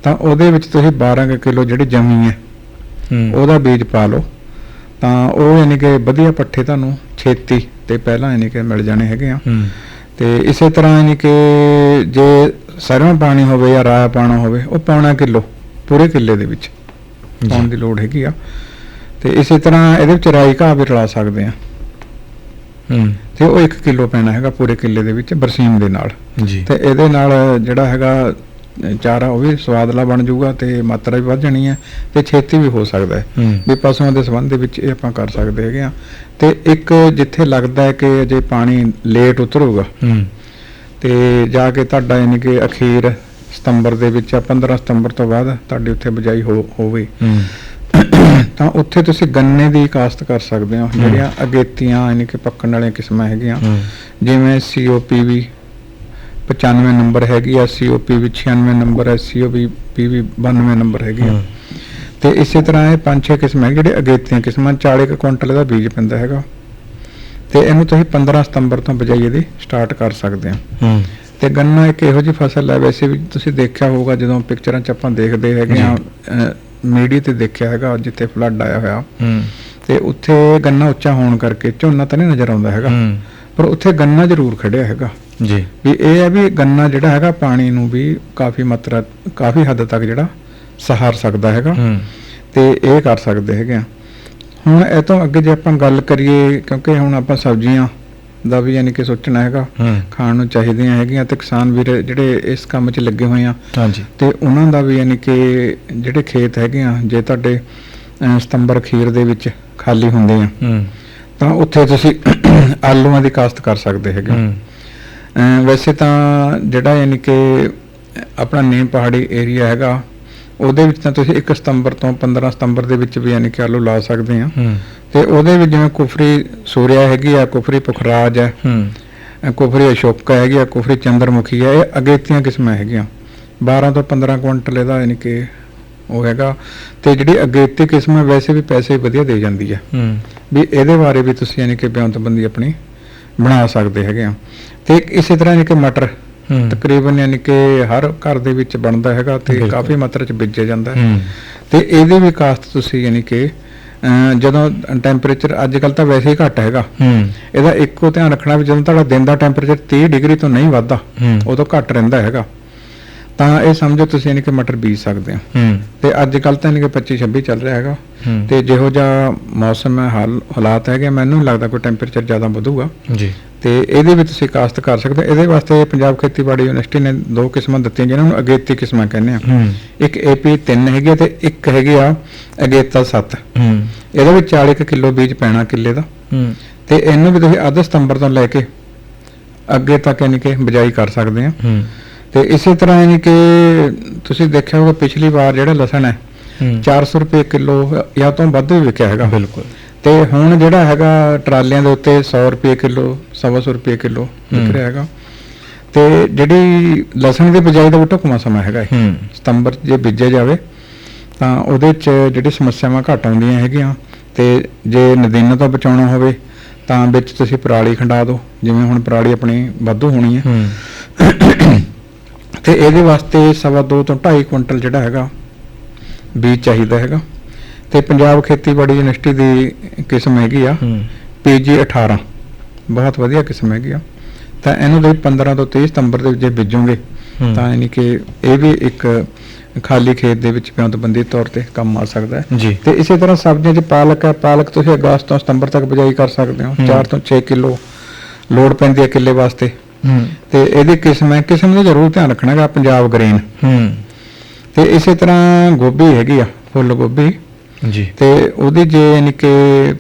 ਤਾਂ ਉਹਦੇ ਵਿੱਚ ਤੁਸੀਂ 12 ਕਿਲੋ ਜਿਹੜੀ ਜਮੀ ਹੈ ਉਹਦਾ ਬੀਜ ਪਾ ਲਓ। ਤਾਂ ਉਹ ਯਾਨੀ ਕਿ ਵਧੀਆ ਪੱਠੇ ਤੁਹਾਨੂੰ ਛੇਤੀ ਤੇ ਪਹਿਲਾਂ ਯਾਨੀ ਕਿ ਮਿਲ ਜਾਣੇ ਹੈਗੇ ਆ। ਤੇ ਇਸੇ ਤਰ੍ਹਾਂ ਯਾਨੀ ਕਿ ਜੇ ਸਰੋਂ ਪਾਣੀ ਹੋਵੇ ਜਾਂ ਰਾਇਆ ਪਾਣਾ ਹੋਵੇ ਉਹ ਪੌਣਾ ਕਿਲੋ ਪੂਰੇ ਕਿੱਲੇ ਦੇ ਵਿੱਚ। ਪਾਉਣ ਦੀ ਲੋੜ ਹੈਗੀ ਆ। ਤੇ ਇਸੇ ਤਰ੍ਹਾਂ ਇਹਦੇ ਵਿੱਚ ਰਾਈ ਘਾਹ ਵੀ ਰਲਾ ਸਕਦੇ ਆ। ਹੂੰ। ਤੇ ਉਹ 1 ਕਿਲੋ ਪੈਣਾ ਹੈਗਾ ਪੂਰੇ ਕਿੱਲੇ ਦੇ ਵਿੱਚ ਬਰਸੀਮ ਦੇ ਨਾਲ। ਜੀ। ਤੇ ਇਹਦੇ ਨਾਲ ਜਿਹੜਾ ਹੈਗਾ ਚਾਰਾ ਉਹ ਵੀ ਸਵਾਦਲਾ ਬਣ ਜਾਊਗਾ ਤੇ ਮਾਤਰਾ ਵੀ ਵੱਧ ਜਾਣੀ ਹੈ ਤੇ ਛੇਤੀ ਵੀ ਹੋ ਸਕਦਾ ਹੈ। ਵੀ ਪਸ਼ੂਆਂ ਦੇ ਸੰਬੰਧ ਦੇ ਵਿੱਚ ਇਹ ਆਪਾਂ ਕਰ ਸਕਦੇ ਹੈਗੇ ਆ। ਤੇ ਇੱਕ ਜਿੱਥੇ ਲੱਗਦਾ ਹੈ ਕਿ ਅਜੇ ਪਾਣੀ ਲੇਟ ਉਤਰੂਗਾ ਹੂੰ। ਤੇ ਜਾ ਕੇ ਤੁਹਾਡਾ ਯਾਨੀ ਕਿ ਅਖੀਰ ਸਤੰਬਰ ਦੇ ਵਿੱਚ ਆ 15 ਸਤੰਬਰ ਤੋਂ ਬਾਅਦ ਤੁਹਾਡੀ ਉੱਥੇ ਬਜਾਈ ਹੋਵੇ। ਤਾਂ ਉੱਥੇ ਤੁਸੀਂ ਗੰਨੇ ਦੀ ਕਾਸ਼ਤ ਕਰ ਸਕਦੇ ਹੋ ਜਿਹੜੀਆਂ ਅਗੇਤੀਆਂ ਯਾਨੀ ਕਿ ਪੱਕਣ ਵਾਲੀਆਂ ਕਿਸਮਾਂ ਹੈਗੀਆਂ। ਜਿਵੇਂ COPV 95 ਨੰਬਰ ਹੈਗੀ ਆ COPV 96 ਨੰਬਰ ਹੈ COPV 92 ਨੰਬਰ ਹੈਗੀ ਆ। ਤੇ ਇਸੇ ਤਰ੍ਹਾਂ ਇਹ ਪੰਜ ਛੇ ਕਿਸਮਾਂ ਜਿਹੜੇ ਅਗੇਤੀਆਂ ਕਿਸਮਾਂ 40 ਕੁ ਕੁਇੰਟਲ ਦਾ ਬੀਜ ਪੈਂਦਾ ਹੈਗਾ। ਤੇ ਇਹਨੂੰ ਤੁਸੀਂ 15 ਸਤੰਬਰ ਤੋਂ ਬਜਾਈ ਇਹਦੀ ਸਟਾਰਟ ਕਰ ਸਕਦੇ ਹੂੰ। ਤੇ ਗੰਨਾ ਇੱਕ ਇਹੋ ਜਿਹੀ ਫਸਲ ਹੈ ਵੈਸੇ ਵੀ ਤੁਸੀਂ ਦੇਖਿਆ ਹੋਊਗਾ ਜਦੋਂ ਪਿਕਚਰਾਂ 'ਚ ਆਪਾਂ ਦੇਖਦੇ ਹੈਗੇ ਆ ਮੀਡੀਆ ਤੇ ਦੇਖਿਆ ਹੈਗਾ ਜਿੱਥੇ ਫਲੱਡ ਆਇਆ ਹੋਇਆ। ਤੇ ਉੱਥੇ ਗੰਨਾ ਉੱਚਾ ਹੋਣ ਕਰਕੇ ਝੋਨਾ ਤਾਂ ਨਹੀਂ ਨਜ਼ਰ ਆਉਂਦਾ ਹੈਗਾ। ਪਰ ਉੱਥੇ ਗੰਨਾ ਜ਼ਰੂਰ ਖੜਿਆ ਹੈਗਾ। ਜੀ। ਵੀ ਇਹ ਹੈ ਵੀ ਗੰਨਾ ਜਿਹੜਾ ਹੈਗਾ ਪਾਣੀ ਨੂੰ ਵੀ ਕਾਫੀ ਮਾਤਰਾ ਕਾਫੀ ਹੱਦ ਤੱਕ ਜਿਹੜਾ ਸਹਾਰ ਸਕਦਾ ਹੈਗਾ। ਤੇ ਇਹ ਕਰ ਸਕਦੇ ਹੈਗੇ ਆ। ਹੁਣ ਇਹ ਤੋਂ ਅੱਗੇ ਜੇ ਆਪਾਂ ਗੱਲ ਕਰੀਏ ਕਿਉਂਕਿ ਹੁਣ ਆਪਾਂ ਸਬਜ਼ੀਆਂ ਦਾ ਵੀ ਯਾਨੀ ਕਿ ਸੋਚਣਾ ਹੈਗਾ ਖਾਣ ਨੂੰ ਚਾਹੀਦੀਆਂ ਹੈਗੀਆਂ ਤੇ ਕਿਸਾਨ ਵੀਰ ਜਿਹੜੇ ਇਸ ਕੰਮ 'ਚ ਲੱਗੇ ਹੋਏ ਆ। ਹਾਂਜੀ। ਤੇ ਉਹਨਾਂ ਦਾ ਵੀ ਯਾਨੀ ਕਿ ਜਿਹੜੇ ਖੇਤ ਹੈਗੇ ਆ ਜੇ ਤੁਹਾਡੇ ਸਤੰਬਰ ਅਖੀਰ ਦੇ ਵਿੱਚ ਖਾਲੀ ਹੁੰਦੇ ਆ ਤਾਂ ਉੱਥੇ ਤੁਸੀਂ ਆਲੂਆਂ ਦੀ ਕਾਸ਼ਤ ਕਰ ਸਕਦੇ ਹੈਗੇ ਵੈਸੇ ਤਾਂ ਜਿਹੜਾ ਯਾਨੀ ਕਿ ਆਪਣਾ ਨੀਮ ਪਹਾੜੀ ਏਰੀਆ ਹੈਗਾ ਉਹਦੇ ਵਿੱਚ ਤਾਂ ਤੁਸੀਂ 1 ਸਤੰਬਰ ਤੋਂ 15 ਸਤੰਬਰ ਦੇ ਵਿੱਚ ਵੀ ਯਾਨੀ ਕਿ ਆਲੂ ਲਾ ਸਕਦੇ ਆ। ਤੇ ਉਹਦੇ ਵਿੱਚ ਜਿਵੇਂ ਕੁਫਰੀ ਸੂਰਿਆ ਹੈਗੀ ਆ ਕੁਫਰੀ ਪੁਖਰਾਜ ਹੈ। ਕੁਫਰੀ ਅਸ਼ੋਕਾ ਹੈਗੀ ਆ ਕੁਫਰੀ ਚੰਦਰਮੁਖੀ ਹੈ ਇਹ ਅਗੇਤੀਆਂ ਕਿਸਮਾਂ ਹੈਗੀਆਂ। 12 ਤੋਂ 15 ਕੁਇੰਟਲ ਇਹਦਾ ਯਾਨੀ ਕਿ ਉਹ ਹੈਗਾ। ਤੇ ਜਿਹੜੀ ਅਗੇਤੀ ਕਿਸਮ ਹੈ ਵੈਸੇ ਵੀ ਪੈਸੇ ਵਧੀਆ ਦੇ ਜਾਂਦੀ ਹੈ ਹੂੰ। ਵੀ ਇਹਦੇ ਬਾਰੇ ਵੀ ਤੁਸੀਂ ਯਾਨੀ ਕਿ ਬਿਆਨਤਬੰਦੀ ਆਪਣੀ ਬਣਾ ਸਕਦੇ ਹੈਗੇ ਆ। ਤੇ ਇਸੇ ਤਰ੍ਹਾਂ ਯਾਨੀ ਕਿ ਮਟਰ ਤਕਰੀਬਨ ਯਾਨੀ ਕਿ ਹਰ ਘਰ ਦੇ ਵਿੱਚ ਬਣਦਾ ਹੈਗਾ ਤੇ। ਕਾਫੀ ਮਾਤਰਾ ਚ ਬੀਜਿਆ ਜਾਂਦਾ ਹੈ। ਤੇ ਇਹਦੀ ਵੀ ਕਾਸ਼ਤ ਤੁਸੀਂ ਯਾਨੀ ਕਿ ਜਦੋਂ ਟੈਂਪਰੇਚਰ ਅੱਜ ਕੱਲ ਤਾਂ ਵੈਸੇ ਹੀ ਘੱਟ ਹੈਗਾ। ਇਹਦਾ ਇੱਕੋ ਧਿਆਨ ਰੱਖਣਾ ਵੀ ਜਦੋਂ ਤੁਹਾਡਾ ਦਿਨ ਦਾ ਟੈਂਪਰੇਚਰ 30 ਡਿਗਰੀ ਤੋਂ ਨਹੀਂ ਵੱਧਦਾ ਉਦੋਂ ਘੱਟ ਰਹਿੰਦਾ ਹੈਗਾ। ਤਾਂ ਇਹ ਸਮਝੋ ਤੁਸੀਂ ਯਾਨੀ ਕਿ ਮਟਰ ਬੀਜ ਸਕਦੇ ਹੋ। ਤੇ ਅੱਜ ਕੱਲ ਤਾਂ ਯਾਨੀ ਕਿ 25 26 ਚੱਲ ਰਿਹਾ ਹੈਗਾ। ਤੇ ਜਿਹੋ ਜਿਹਾ ਮੌਸਮ ਹੈ ਹਾਲ ਹਾਲਾਤ ਹੈਗੇ ਮੈਨੂੰ ਲੱਗਦਾ ਕੋਈ ਟੈਂਪਰੇਚਰ ਜ਼ਿਆਦਾ ਵਧੂਗਾ। ਜੀ। ਤੇ ਇਹਦੇ ਵਿੱਚ ਤੁਸੀਂ ਕਾਸ਼ਤ ਕਰ ਸਕਦੇ ਇਹਦੇ ਵਾਸਤੇ ਪੰਜਾਬ ਖੇਤੀਬਾੜੀ ਯੂਨੀਵਰਸਿਟੀ ਨੇ ਦੋ ਕਿਸਮਾਂ ਦਿੱਤੀਆਂ ਜਿਨ੍ਹਾਂ ਨੂੰ ਅਗੇਤੀ ਕਿਸਮਾਂ ਕਹਿੰਦੇ ਆ। ਇੱਕ AP 3 ਹੈਗੀ ਆ ਤੇ ਇੱਕ ਹੈਗੀ ਆ ਅਗੇਤਾ 7 ਹੂੰ। ਇਹਦੇ ਵਿੱਚ 40 ਕੁ ਕਿਲੋ ਬੀਜ ਪੈਣਾ ਕਿੱਲੇ ਦਾ। ਤੇ ਇਹਨੂੰ ਵੀ ਤੁਸੀਂ ਅੱਧ ਸਤੰਬਰ ਤੋਂ ਲੈ ਕੇ ਅੱਗੇ ਤੱਕ ਯਾਨੀ ਕਿ ਬਿਜਾਈ ਕਰ ਸਕਦੇ ਆ। ਤੇ ਇਸੇ ਤਰ੍ਹਾਂ ਯਾਨੀ ਕਿ ਤੁਸੀਂ ਦੇਖਿਆ ਹੋਗਾ ਪਿਛਲੀ ਵਾਰ ਜਿਹੜਾ ਲਸਣ ਹੂੰ 400 ਰੁਪਏ ਕਿਲੋ ਜਾਂ ਤੋਂ ਵੱਧ ਵੀ ਵਿਕਿਆ ਹੈਗਾ। ਬਿਲਕੁਲ। ਤੇ ਹੁਣ ਜਿਹੜਾ ਹੈਗਾ ਟਰਾਲਿਆਂ ਦੇ ਉੱਤੇ 100 ਰੁਪਏ ਕਿਲੋ 150 ਰੁਪਏ ਕਿਲੋ। ਵਿਕ ਰਿਹਾ ਹੈਗਾ। ਤੇ ਜਿਹੜੀ ਲਸਣ ਦੀ ਬਿਜਾਈ ਦਾ ਵੀ ਢੁਕਵਾਂ ਸਮਾਂ ਹੈਗਾ ਇਹ। ਸਤੰਬਰ 'ਚ ਜੇ ਬੀਜਿਆ ਜਾਵੇ ਤਾਂ ਉਹਦੇ 'ਚ ਜਿਹੜੀ ਸਮੱਸਿਆਵਾਂ ਘੱਟ ਆਉਂਦੀਆਂ ਹੈਗੀਆਂ ਤੇ ਜੇ ਨਦੀਨਾਂ ਤੋਂ ਬਚਾਉਣਾ ਹੋਵੇ ਤਾਂ ਵਿੱਚ ਤੁਸੀਂ ਪਰਾਲੀ ਖੰਡਾ ਦਿਓ। ਜਿਵੇਂ ਹੁਣ ਪਰਾਲੀ ਆਪਣੀ ਵਾਧੂ ਹੋਣੀ ਹੈ। ਤੇ ਇਹਦੇ ਵਾਸਤੇ ਸਵਾ ਦੋ ਤੋਂ 2.5 ਕੁਇੰਟਲ ਜਿਹੜਾ ਹੈਗਾ ਬੀਜ ਚਾਹੀਦਾ ਹੈਗਾ। ਤੇ ਪੰਜਾਬ ਖੇਤੀਬਾੜੀ ਯੂਨੀਵਰਸਿਟੀ ਦੀ ਕਿਸਮ ਹੈਗੀ ਆ ਹੂੰ। ਪੀਜੀ 18 ਬਹੁਤ ਵਧੀਆ ਕਿਸਮ ਹੈਗੀ ਆ। ਤਾਂ ਇਹਨੂੰ ਤੁਸੀਂ 15 ਤੋਂ 30 ਸਤੰਬਰ ਦੇ ਵਿੱਚ ਜੇ ਬੀਜੋਗੇ ਹੂੰ। ਤਾਂ ਯਾਨੀ ਕਿ ਇਹ ਵੀ ਇੱਕ ਖਾਲੀ ਖੇਤ ਦੇ ਵਿੱਚ ਬਿਆਨਤਬੰਦੀ ਤੌਰ ਤੇ ਕੰਮ ਆ ਸਕਦਾ ਹੈ। ਤੇ ਇਸੇ ਤਰ੍ਹਾਂ ਸਬਜ਼ੀਆਂ 'ਚ ਪਾਲਕ ਹੈ ਪਾਲਕ ਤੁਸੀਂ ਅਗਸਤ ਤੋਂ ਸਤੰਬਰ ਤੱਕ ਬਿਜਾਈ ਕਰ ਸਕਦੇ ਹੋ। ਹੂੰ। 4 ਤੋਂ 6 ਕਿਲੋ ਲੋੜ ਪੈਂਦੀ ਹੈ ਕਿੱਲੇ ਵਾਸਤੇ। ਹੂੰ। ਤੇ ਇਹਦੀ ਕਿਸਮ ਹੈ ਕਿਸਮ ਦਾ ਜ਼ਰੂਰ ਧਿਆਨ ਰੱਖਣਾ ਹੈਗਾ ਪੰਜਾਬ ਗ੍ਰੀਨ। ਹੂੰ। ਤੇ ਇਸੇ ਤਰ੍ਹਾਂ ਗੋਭੀ ਹੈਗੀ ਆ ਫੁੱਲ ਗੋਭੀ। ਜੀ। ਤੇ ਉਹਦੀ ਜੇ ਯਾਨੀ ਕਿ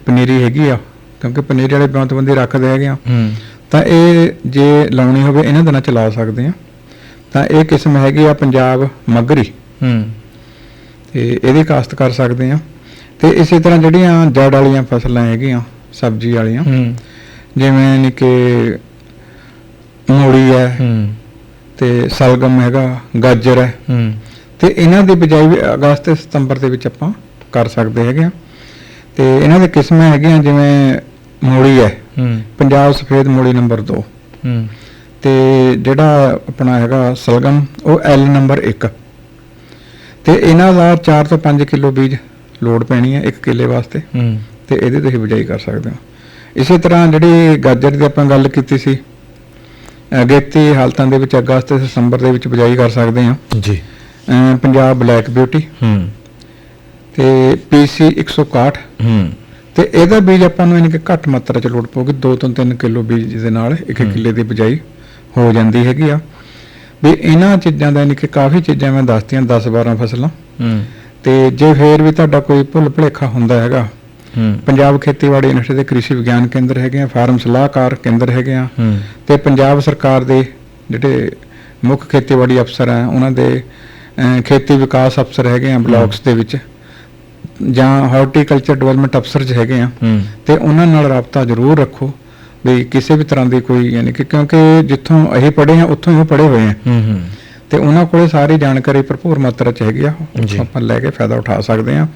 ਪਨੀਰੀ ਹੈਗੀ ਆ ਕਿਉਂਕਿ ਪਨੀਰੀ ਵਾਲੇ ਬਿਆਨਤਬੰਦੀ ਰੱਖਦੇ ਹੈਗੇ ਆ ਹੂੰ। ਤਾਂ ਇਹ ਜੇ ਲਾਉਣੀ ਹੋਵੇ ਇਹਨਾਂ ਦਿਨਾਂ ਚ ਲਾ ਸਕਦੇ ਆ। ਤਾਂ ਇਹ ਕਿਸਮ ਹੈਗੀ ਆ ਪੰਜਾਬ ਮਗਰੀ। ਹੂੰ। ਤੇ ਇਹਦੀ ਕਾਸ਼ਤ ਕਰ ਸਕਦੇ ਆ। ਤੇ ਇਸੇ ਤਰ੍ਹਾਂ ਜਿਹੜੀਆਂ ਜੜ ਵਾਲੀਆਂ ਫਸਲਾਂ ਹੈਗੀਆਂ ਸਬਜ਼ੀ ਵਾਲੀਆਂ ਹੂੰ। ਜਿਵੇਂ ਨੀ ਕਿ ਮੂਲੀ ਹੈ ਹੂੰ। ਤੇ ਸਲਗਮ ਹੈਗਾ ਗਾਜਰ ਹੈ। ਹੂੰ। ਤੇ ਇਹਨਾਂ ਦੀ ਬਿਜਾਈ ਅਗਸਤ ਤੇ ਸਤੰਬਰ ਦੇ ਵਿੱਚ ਆਪਾਂ ਕਰ ਸਕਦੇ ਹੈਗੇ ਆ। ਤੇ ਇਹਨਾਂ ਦੇ ਕਿਸਮਾਂ ਹੈਗੀਆਂ ਜਿਵੇਂ ਮੂਲੀ ਹੈ ਹੂੰ। ਪੰਜਾਬ ਸਫੇਦ ਮੂਲੀ ਨੰਬਰ 2 ਹੂੰ। ਤੇ ਜਿਹੜਾ ਆਪਣਾ ਹੈਗਾ ਸਲਗਮ ਉਹ ਐਲ ਨੰਬਰ 1 ਤੇ ਇਹਨਾਂ ਦਾ 4 ਤੋਂ 5 ਕਿਲੋ ਬੀਜ ਲੋਡ ਪੈਣੀ ਹੈ ਇੱਕ ਕਿੱਲੇ ਵਾਸਤੇ। ਹੂੰ। ਤੇ ਇਹਦੀ ਤੁਸੀਂ ਬਿਜਾਈ ਕਰ ਸਕਦੇ ਹੋ। ਇਸੇ ਤਰ੍ਹਾਂ ਜਿਹੜੀ ਗਾਜਰ ਦੀ ਆਪਾਂ ਗੱਲ ਕੀਤੀ ਸੀ ਅਗੇਤੀ ਹਾਲਤਾਂ ਦੇ ਵਿੱਚ ਅਗਸਤ ਤੇ ਸਤੰਬਰ ਦੇ ਵਿੱਚ ਬਿਜਾਈ ਕਰ ਸਕਦੇ ਹਾਂ। ਜੀ। Punjab black beauty. ਹੂੰ। ਤੇ PC 161 ਹੂੰ। ਤੇ ਇਹਦਾ ਬੀਜ ਆਪਾਂ ਨੂੰ ਯਾਨੀ ਕਿ ਘੱਟ ਮਾਤਰਾ ਚ ਲੋੜ ਪਊਗੀ। 2 ਤੋਂ 3 ਕਿਲੋ ਬੀਜ ਦੇ ਨਾਲ ਇੱਕ ਕਿੱਲੇ ਦੀ ਬਜਾਈ ਹੋ ਜਾਂਦੀ ਹੈਗੀ ਆ। ਵੀ ਇਹਨਾਂ ਚੀਜ਼ਾਂ ਦਾ ਯਾਨੀ ਕਿ ਕਾਫੀ ਚੀਜ਼ਾਂ ਮੈਂ ਦੱਸਤੀਆਂ 10 12 ਫਸਲਾਂ। ਹੂੰ। ਤੇ ਜੇ ਫੇਰ ਵੀ ਤੁਹਾਡਾ ਕੋਈ ਭੁੱਲ ਭੁਲੇਖਾ ਹੁੰਦਾ ਹੈਗਾ ਹੂੰ। ਪੰਜਾਬ ਖੇਤੀਬਾੜੀ ਯੂਨੀਵਰਸਿਟੀ ਦੇ ਕ੍ਰਿਸ਼ੀ ਵਿਗਿਆਨ ਕੇਂਦਰ ਹੈਗੇ ਆ ਫਾਰਮ ਸਲਾਹਕਾਰ ਕੇਂਦਰ ਹੈਗੇ ਆ। ਹੂੰ। ਤੇ ਪੰਜਾਬ ਸਰਕਾਰ ਦੇ ਜਿਹੜੇ ਮੁੱਖ ਖੇਤੀਬਾੜੀ ਅਫਸਰ ਆ ਉਹਨਾਂ ਦੇ ਖੇਤੀ ਵਿਕਾਸ ਅਫਸਰ ਹੈਗੇ ਆ ਬਲਾਕਸ ਦੇ ਵਿੱਚ। ਜਾਂ ਹਾਰਟੀਕਲਚਰ ਡਿਵੈਲਪਮੈਂਟ ਅਫਸਰ ਜ ਹੈਗੇ ਆ ਤੇ ਉਹਨਾਂ ਨਾਲ ਰਾਬਤਾ ਜ਼ਰੂਰ ਰੱਖੋ ਵੀ ਕਿਸੇ ਵੀ ਤਰ੍ਹਾਂ ਦੀ ਕੋਈ ਯਾਨੀ ਕਿ ਕਿਉਂਕਿ ਜਿੱਥੋਂ ਅਸੀਂ ਪੜ੍ਹੇ ਆ ਉੱਥੋਂ ਹੀ ਪੜ੍ਹੇ ਹੋਏ ਆ। ਤੇ ਉਹਨਾਂ ਕੋਲੇ ਸਾਰੀ ਜਾਣਕਾਰੀ ਭਰਪੂਰ ਮਾਤਰਾ ਚ ਹੈਗੀ ਆ ਆਪਾਂ ਲੈ ਕੇ ਫਾਇਦਾ ਉਠਾ ਸਕਦੇ ਆ।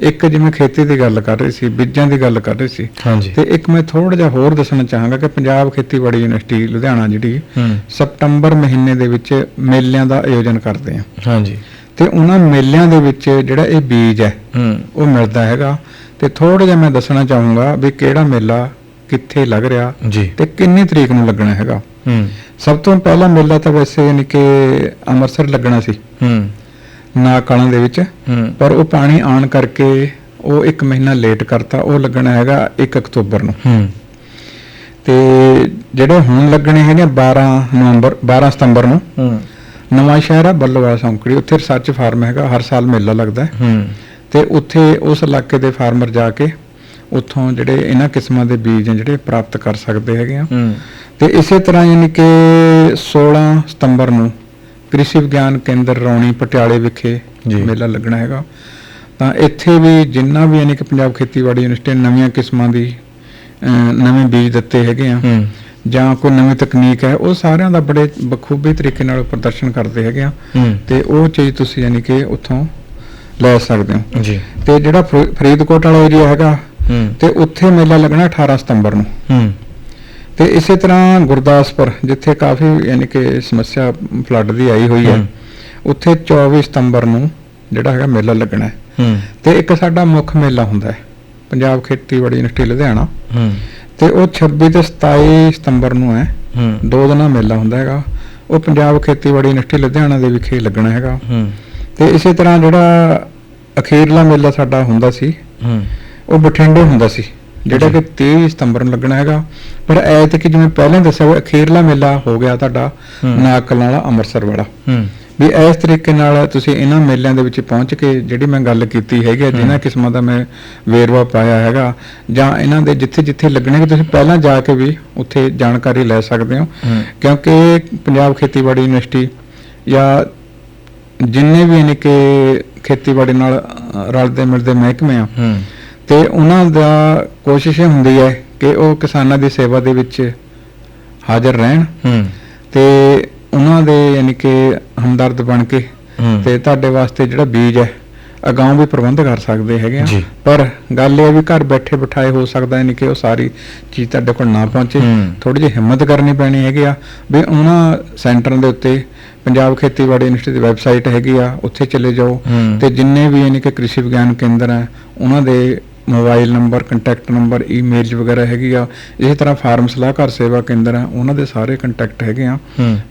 ਇੱਕ ਜਿਵੇਂ ਖੇਤੀ ਦੀ ਗੱਲ ਕਰ ਰਹੇ ਸੀ ਬੀਜਾਂ ਦੀ ਗੱਲ ਕਰ ਰਹੇ ਸੀ ਤੇ ਇੱਕ ਮੈਂ ਥੋੜਾ ਜਿਹਾ ਹੋਰ ਦੱਸਣਾ ਚਾਹਾਂਗਾ ਕਿ ਪੰਜਾਬ ਖੇਤੀਬਾੜੀ ਯੂਨੀਵਰਸਿਟੀ ਲੁਧਿਆਣਾ ਜਿਹੜੀ ਸਪਟੰਬਰ ਮਹੀਨੇ ਦੇ ਵਿੱਚ ਮੇਲਿਆਂ ਦਾ ਆਯੋਜਨ ਕਰਦੇ ਆ। ਹਾਂਜੀ। ਤੇ ਉਹਨਾਂ ਮੇਲਿਆਂ ਦੇ ਵਿੱਚ ਜਿਹੜਾ ਇਹ ਬੀਜ ਹੈ ਉਹ ਮਿਲਦਾ ਹੈਗਾ। ਤੇ ਥੋੜਾ ਜਿਹਾ ਮੈਂ ਦੱਸਣਾ ਚਾਹੂੰਗਾ ਵੀ ਕਿਹੜਾ ਮੇਲਾ ਕਿੱਥੇ ਲੱਗ ਰਿਹਾ ਤੇ ਕਿੰਨੀ ਤਰੀਕ ਨੂੰ ਲੱਗਣਾ ਹੈਗਾ। ਸਭ ਤੋਂ ਪਹਿਲਾ ਮੇਲਾ ਤਾਂ ਵੈਸੇ ਯਾਨੀ ਕਿ ਅੰਮ੍ਰਿਤਸਰ ਲੱਗਣਾ ਸੀ। ਹੂੰ। ਨਾਗਕਾਲਾਂ ਦੇ ਵਿੱਚ। ਪਰ ਉਹ ਪਾਣੀ ਆਣ ਕਰਕੇ ਉਹ 1 ਮਹੀਨਾ ਲੇਟ ਕਰਤਾ ਉਹ ਲੱਗਣਾ ਹੈਗਾ 1 ਅਕਤੂਬਰ ਨੂੰ। ਤੇ ਜਿਹੜੇ ਹੁਣ ਲੱਗਣੇ ਹੈਗੇ 12 ਨਵੰਬਰ 12 ਸਤੰਬਰ ਨੂੰ ਹੂੰ। ਨਵਾਂ ਸ਼ਹਿਰ ਆ ਬੱਲੋਵਾਲ ਸੌਂਕੜੀ ਉੱਥੇ ਰਿਸਰਚ ਫਾਰਮ ਹੈਗਾ ਹਰ ਸਾਲ ਮੇਲਾ ਲੱਗਦਾ ਹੈ। ਹੂੰ। ਤੇ ਉੱਥੇ ਉਸ ਇਲਾਕੇ ਦੇ ਫਾਰਮਰ ਜਾ ਕੇ ਉੱਥੋਂ ਜਿਹੜੇ ਇਹਨਾਂ ਕਿਸਮਾਂ ਦੇ ਬੀਜ ਜਿਹੜੇ ਪ੍ਰਾਪਤ ਕਰ ਸਕਦੇ ਹੈਗੇ ਆ। ਤੇ ਇਸੇ ਤਰ੍ਹਾਂ ਯਾਨੀ ਕਿ 16 ਸਤੰਬਰ ਨੂੰ ਕ੍ਰਿਸ਼ੀ ਵਿਗਿਆਨ ਕੇਂਦਰ ਰੌਣੀ ਪਟਿਆਲੇ ਵਿਖੇ। ਮੇਲਾ ਲੱਗਣਾ ਹੈਗਾ। ਤਾਂ ਇੱਥੇ ਵੀ ਜਿੰਨਾ ਵੀ ਯਾਨੀ ਕਿ ਪੰਜਾਬ ਖੇਤੀਬਾੜੀ ਯੂਨੀਵਰਸਿਟੀ ਨੇ ਨਵੀਆਂ ਕਿਸਮਾਂ ਦੀ ਨਵੇਂ ਬੀਜ ਦਿੱਤੇ ਹੈਗੇ ਆ। ਹੂੰ। ਜਾਂ ਕੋਈ ਨਵੀਂ ਤਕਨੀਕ ਹੈ ਉਹ ਸਾਰਿਆਂ ਦਾ ਬੜੇ ਬਖੂਬੀ ਤਰੀਕੇ ਨਾਲ ਪ੍ਰਦਰਸ਼ਨ ਕਰਦੇ ਹੈਗੇ ਆ। ਤੇ ਉਹ ਚੀਜ਼ ਤੁਸੀਂ ਯਾਨੀ ਕਿ ਉੱਥੋਂ ਲੈ ਸਕਦੇ ਹੋ। ਜੀ। ਤੇ ਜਿਹੜਾ ਫਰੀ- ਫਰੀਦਕੋਟ ਵਾਲਾ ਏਰੀਆ ਹੈਗਾ ਤੇ ਉੱਥੇ ਮੇਲਾ ਲੱਗਣਾ 18 ਸਤੰਬਰ ਨੂੰ। ਹੂੰ। ਤੇ ਇਸੇ ਤਰ੍ਹਾਂ ਗੁਰਦਾਸਪੁਰ ਜਿੱਥੇ ਕਾਫੀ ਯਾਨੀ ਕਿ ਸਮੱਸਿਆ ਫਲੱਡ ਦੀ ਆਈ ਹੋਈ ਹੈ। ਉੱਥੇ 24 ਸਤੰਬਰ ਨੂੰ ਜਿਹੜਾ ਹੈਗਾ ਮੇਲਾ ਲੱਗਣਾ ਹੈ। ਹੂੰ। ਤੇ ਇੱਕ ਸਾਡਾ ਮੁੱਖ ਮੇਲਾ ਹੁੰਦਾ ਹੈ ਪੰਜਾਬ ਖੇਤੀਬਾੜੀ ਯੂਨੀਵਰਸਿਟੀ ਲੁਧਿਆਣਾ। ਹੂੰ। ਤੇ ਉਹ 26 ਤੇ 27 ਸਤੰਬਰ ਨੂੰ ਹੈ। ਹੂੰ। ਦੋ ਦਿਨਾਂ ਮੇਲਾ ਹੁੰਦਾ ਹੈਗਾ। ਉਹ ਪੰਜਾਬ ਖੇਤੀਬਾੜੀ ਯੂਨੀਵਰਸਿਟੀ ਲੁਧਿਆਣਾ ਦੇ ਵਿਖੇ ਲੱਗਣਾ ਹੈਗਾ। ਹੂੰ। ਤੇ ਇਸੇ ਤਰ੍ਹਾਂ ਜਿਹੜਾ ਅਖੀਰਲਾ ਮੇਲਾ ਸਾਡਾ ਹੁੰਦਾ ਸੀ ਹੂੰ। ਉਹ ਬਠਿੰਡੇ ਹੁੰਦਾ ਸੀ ਜਿਹੜਾ। ਕਿ 23 ਸਤੰਬਰ ਨੂੰ ਲੱਗਣਾ ਹੈਗਾ। ਪਰ ਐਤ ਕਿ ਜਿਵੇਂ ਪਹਿਲਾਂ ਦੱਸਿਆ ਹੋਇਆ ਅਖੀਰਲਾ ਮੇਲਾ ਹੋ ਗਿਆ ਤੁਹਾਡਾ ਹਮ। ਨਾਗਕਲਾਂ ਵਾਲਾ ਅੰਮ੍ਰਿਤਸਰ ਵਾਲਾ। ਹੂੰ। ਵੀ ਇਸ ਤਰੀਕੇ ਨਾਲ ਤੁਸੀਂ ਇਹਨਾਂ ਮੇਲਿਆਂ ਦੇ ਵਿੱਚ ਪਹੁੰਚ ਕੇ ਜਿਹੜੀ ਮੈਂ ਗੱਲ ਕੀਤੀ ਹੈਗੀ ਆ, ਜਿਨ੍ਹਾਂ ਕਿਸਮਾਂ ਦਾ ਮੈਂ ਵੇਰਵਾ ਪਾਇਆ ਹੈਗਾ ਜਾਂ ਇਹਨਾਂ ਦੇ ਜਿੱਥੇ ਜਿੱਥੇ ਲੱਗਣੇ ਤੁਸੀਂ ਪਹਿਲਾਂ ਜਾ ਕੇ ਵੀ ਉੱਥੇ ਜਾਣਕਾਰੀ ਲੈ ਸਕਦੇ ਹੋ। ਹੂੰ। ਕਿਉਂਕਿ ਪੰਜਾਬ ਖੇਤੀਬਾੜੀ ਯੂਨੀਵਰਸਿਟੀ ਜਾਂ ਜਿੰਨੇ ਵੀ ਯਾਨੀ ਕਿ ਖੇਤੀਬਾੜੀ ਨਾਲ ਰਲਦੇ ਮਿਲਦੇ ਮਹਿਕਮੇ ਆ ਹੂੰ। ਤੇ ਉਹਨਾਂ ਦਾ ਕੋਸ਼ਿਸ਼ ਹੁੰਦੀ ਹੈ ਕਿ ਉਹ ਕਿਸਾਨਾਂ ਦੀ ਸੇਵਾ ਦੇ ਵਿੱਚ ਹਾਜ਼ਰ ਰਹਿਣ। ਹੂੰ। ਤੇ ਉਹਨਾਂ ਦੇ ਯਾਨੀ ਕਿ ਹਮਦਰਦ ਬਣ ਕੇ ਤੇ ਤੁਹਾਡੇ ਵਾਸਤੇ ਜਿਹੜਾ ਬੀਜ ਹੈ ਅਗਾਊਂ ਵੀ ਪ੍ਰਬੰਧ ਕਰ ਸਕਦੇ ਹੈਗੇ ਆ। ਪਰ ਗੱਲ ਇਹ ਹੈ ਵੀ ਘਰ ਬੈਠੇ ਬਿਠਾਏ ਹੋ ਸਕਦਾ ਹੈ ਨਹੀਂ ਕਿ ਉਹ ਸਾਰੀ ਚੀਜ਼ ਤੁਹਾਡੇ ਕੋਲ ਨਾ ਪਹੁੰਚੇ। ਥੋੜੀ ਜਿਹੀ ਹਿੰਮਤ ਕਰਨੀ ਪੈਣੀ ਹੈਗੀ ਆ ਵੀ ਉਹਨਾਂ ਸੈਂਟਰਾਂ ਦੇ ਉੱਤੇ ਪੰਜਾਬ ਖੇਤੀਬਾੜੀ ਯੂਨੀਵਰਸਿਟੀ ਦੀ ਵੈਬਸਾਈਟ ਹੈਗੀ ਆ ਉੱਥੇ ਚਲੇ ਜਾਓ। ਤੇ ਜਿੰਨੇ ਵੀ ਯਾਨੀ ਕਿ ਕ੍ਰਿਸ਼ੀ ਵਿਗਿਆਨ ਕੇਂਦਰ ਹੈ ਉਹਨਾਂ ਦੇ mobile number contact number email ਵਗੈਰਾ ਹੈਗੀ ਆ ਇਸੇ ਤਰ੍ਹਾਂ ਫਾਰਮ ਸਲਾਹਕਾਰ ਸੇਵਾ ਕੇਂਦਰ ਹੈ ਉਹਨਾਂ ਦੇ ਸਾਰੇ ਕੰਟੈਕਟ ਹੈਗੇ ਆ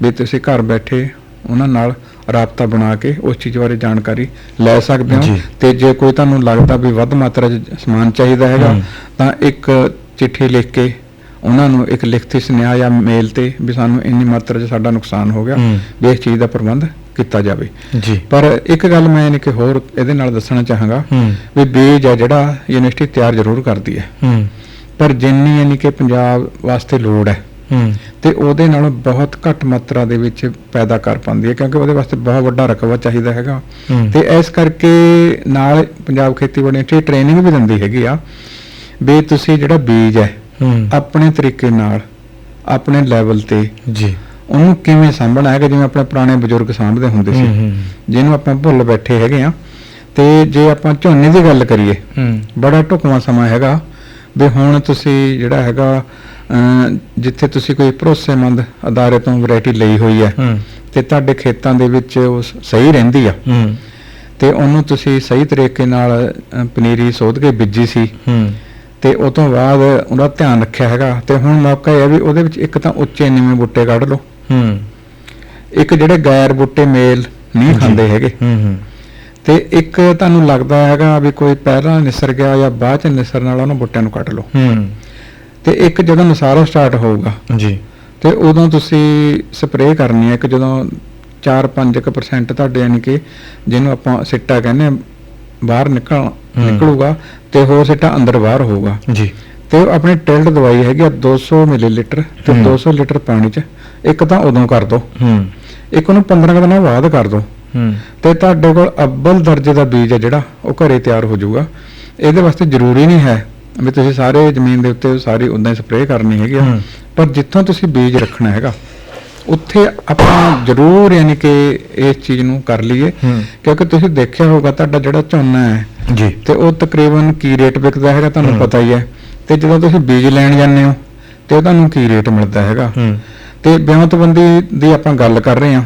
ਵੀ ਤੁਸੀਂ ਘਰ ਬੈਠੇ ਉਹਨਾਂ ਨਾਲ ਰਾਬਤਾ ਬਣਾ ਕੇ ਉਸ ਚੀਜ਼ ਬਾਰੇ ਜਾਣਕਾਰੀ ਲੈ ਸਕਦੇ ਹੋ। ਤੇ ਜੇ ਕੋਈ ਤੁਹਾਨੂੰ ਲੱਗਦਾ ਵੀ ਵੱਧ ਮਾਤਰਾ 'ਚ ਸਮਾਨ ਚਾਹੀਦਾ ਹੈਗਾ। ਤਾਂ ਇੱਕ ਚਿੱਠੀ ਲਿਖ ਕੇ ਉਹਨਾਂ ਨੂੰ ਇੱਕ ਲਿਖਤੀ ਸੁਨੇਹਾ ਜਾਂ ਮੇਲ ਤੇ ਵੀ ਸਾਨੂੰ ਇੰਨੀ ਮਾਤਰਾ 'ਚ ਸਾਡਾ ਨੁਕਸਾਨ ਹੋ ਗਿਆ। ਵੀ ਇਸ ਚੀਜ਼ ਦਾ ਪ੍ਰਬੰਧ ਕੀਤਾ ਜਾਵੇ। ਜੀ। ਪਰ ਇੱਕ ਗੱਲ ਮੈਂ ਯਾਨੀ ਕਿ ਹੋਰ ਇਹਦੇ ਨਾਲ ਦੱਸਣਾ ਚਾਹਾਂਗਾ ਵੀ ਬੀਜ ਹੈ ਜਿਹੜਾ ਯੂਨੀਵਰਸਿਟੀ ਤਿਆਰ ਜ਼ਰੂਰ ਕਰਦੀ ਹੈ। ਪਰ ਜਿੰਨੀ ਯਾਨੀ ਕਿ ਪੰਜਾਬ ਵਾਸਤੇ ਲੋੜ ਹੈ ਤੇ ਉਹਦੇ ਨਾਲੋਂ ਬਹੁਤ ਘੱਟ ਮਾਤਰਾ ਦੇ ਵਿੱਚ ਪੈਦਾ ਕਰ ਪਾਉਂਦੀ ਹੈ ਕਿਉਂਕਿ ਉਹਦੇ ਵਾਸਤੇ ਬਹੁਤ ਵੱਡਾ ਰਕਬਾ ਚਾਹੀਦਾ ਹੈਗਾ। ਤੇ ਇਸ ਕਰਕੇ ਨਾਲ ਪੰਜਾਬ ਖੇਤੀਬਾੜੀ ਯੂਨੀਵਰਸਿਟੀ ਟ੍ਰੇਨਿੰਗ ਵੀ ਦਿੰਦੀ ਹੈਗੀ ਆ ਵੀ ਤੁਸੀਂ ਜਿਹੜਾ ਬੀਜ ਹੂੰ ਆਪਣੇ ਤਰੀਕੇ ਨਾਲ ਆਪਣੇ ਲੈਵਲ ਤੇ ਜੀ। ਉਹਨੂੰ ਕਿਵੇਂ ਸਾਂਭਣਾ ਹੈਗਾ? ਜਿਵੇਂ ਆਪਣੇ ਪੁਰਾਣੇ ਬਜ਼ੁਰਗ ਸਾਂਭਦੇ ਹੁੰਦੇ ਹੂੰ ਸੀ। ਹੂੰ ਜਿਹਨੂੰ ਆਪਾਂ ਭੁੱਲ ਬੈਠੇ ਹੈਗੇ ਆ ਤੇ ਜੇ ਆਪਾਂ ਝੋਨੇ ਦੀ ਗੱਲ ਕਰੀਏ ਹੂੰ। ਬੜਾ ਢੁਕਵਾਂ ਸਮਾਂ ਹੈਗਾ ਵੀ ਹੁਣ ਤੁਸੀਂ ਜਿਹੜਾ ਹੈਗਾ ਜਿੱਥੇ ਤੁਸੀਂ ਕੋਈ ਭਰੋਸੇਮੰਦ ਅਦਾਰੇ ਤੋਂ ਵੈਰਾਈਟੀ ਲਈ ਹੋਈ ਹੈ ਹੂੰ। ਤੇ ਤੁਹਾਡੇ ਖੇਤਾਂ ਦੇ ਵਿੱਚ ਉਹ ਸਹੀ ਰਹਿੰਦੀ ਆ। ਹੂੰ। ਤੇ ਉਹਨੂੰ ਤੁਸੀਂ ਸਹੀ ਤਰੀਕੇ ਨਾਲ ਪਨੀਰੀ ਸੋਧ ਕੇ ਬੀਜੀ ਸੀ। ਹੂੰ। ਤੇ ਉਹ ਤੋਂ ਬਾਅਦ ਉਹਦਾ ਧਿਆਨ ਰੱਖਿਆ ਹੈਗਾ। ਤੇ ਹੁਣ ਮੌਕਾ ਇਹ ਹੈ ਵੀ ਉਹਦੇ ਵਿੱਚ ਇੱਕ ਤਾਂ ਉੱਚੇ ਨੀਵੇਂ ਬੂਟੇ ਕੱਢ ਲਓ। ਹੂੰ। ਇੱਕ ਜਿਹੜੇ ਗੈਰ ਬੂਟੇ ਮੇਲ ਨਹੀਂ ਖਾਂਦੇ ਹੈਗੇ। ਹੂੰ ਹੂੰ। ਤੇ ਇੱਕ ਤੁਹਾਨੂੰ ਲੱਗਦਾ ਹੈਗਾ ਵੀ ਕੋਈ ਪਹਿਲਾਂ ਨਿਸਰ ਗਿਆ ਜਾਂ ਬਾਅਦ ਚ ਨਿਸਰਨ ਵਾਲਾ ਉਹਨੂੰ ਬੁੱਟਿਆਂ ਨੂੰ ਕੱਟ ਲਓ। ਹੂੰ। ਤੇ ਇੱਕ ਜਦੋਂ ਨਸਾਰਾ ਸਟਾਰਟ ਹੋਊਗਾ ਜੀ। ਤੇ ਉਦੋਂ ਤੁਸੀਂ ਸਪਰੇਅ ਕਰਨੀ ਹੈ ਕਿ ਜਦੋਂ 4-5% ਤੁਹਾਡੇ ਯਾਨੀ ਕਿ ਜਿਹਨੂੰ ਆਪਾਂ ਸਿੱਟਾ ਕਹਿੰਦੇ ਆ ਬਾਹਰ ਨਿਕਲ ਨਿਕਲੂਗਾ ਤੇ ਹੋਰ ਸਿੱਟਾ ਅੰਦਰ ਬਾਹਰ ਹੋਊਗਾ। ਜੀ। ਤੇ ਉਹ ਆਪਣੀ ਟਿਲਡ ਦਵਾਈ ਹੈਗੀ ਆ 200 ਮਿਲੀਲੀਟਰ ਤੇ ਹੂੰ। 200 ਲੀਟਰ ਪਾਣੀ ਚ ਇੱਕ ਤਾਂ ਉਦੋਂ ਕਰ ਦੋ। ਹੂੰ। ਇੱਕ ਉਹਨੂੰ 15 ਕੁ ਦਿਨਾਂ ਬਾਅਦ ਕਰ ਦੋ। ਹੂੰ। ਤੇ ਤੁਹਾਡੇ ਕੋਲ ਅੱਵਲ ਦਰਜੇ ਦਾ ਬੀਜ ਹੈ ਜਿਹੜਾ ਉਹ ਘਰੇ ਤਿਆਰ ਹੋ ਜਾਊਗਾ। ਇਹਦੇ ਵਾਸਤੇ ਜ਼ਰੂਰੀ ਨਹੀਂ ਹੈ ਵੀ ਤੁਸੀਂ ਸਾਰੇ ਜ਼ਮੀਨ ਦੇ ਉੱਤੇ ਸਾਰੀ ਉਦਾਂ ਹੀ ਸਪਰੇਅ ਕਰਨੀ ਹੈਗੀ ਆ। ਪਰ ਜਿੱਥੋਂ ਤੁਸੀਂ ਬੀਜ ਰੱਖਣਾ ਹੈਗਾ ਉੱਥੇ ਆਪਾਂ ਜ਼ਰੂਰ ਯਾਨੀ ਕਿ ਇਸ ਚੀਜ਼ ਨੂੰ ਕਰ ਲਈਏ। ਕਿਉਂਕਿ ਤੁਸੀਂ ਦੇਖਿਆ ਹੋਗਾ ਤੁਹਾਡਾ ਜਿਹੜਾ ਝੋਨਾ ਹੈ ਜੀ। ਤੇ ਉਹ ਤਕਰੀਬਨ ਕੀ ਰੇਟ ਵਿਕਦਾ ਹੈਗਾ ਤੁਹਾਨੂੰ। ਪਤਾ ਹੀ ਹੈ। ਤੇ ਜਦੋਂ ਤੁਸੀਂ ਬੀਜ ਲੈਣ ਜਾਂਦੇ ਹੋ ਤੇ ਉਹ ਤੁਹਾਨੂੰ ਕੀ ਰੇਟ ਮਿਲਦਾ ਹੈਗਾ? ਤੇ ਵਿਉਂਤਬੰਦੀ ਦੀ ਆਪਾਂ ਗੱਲ ਕਰ ਰਹੇ ਹਾਂ।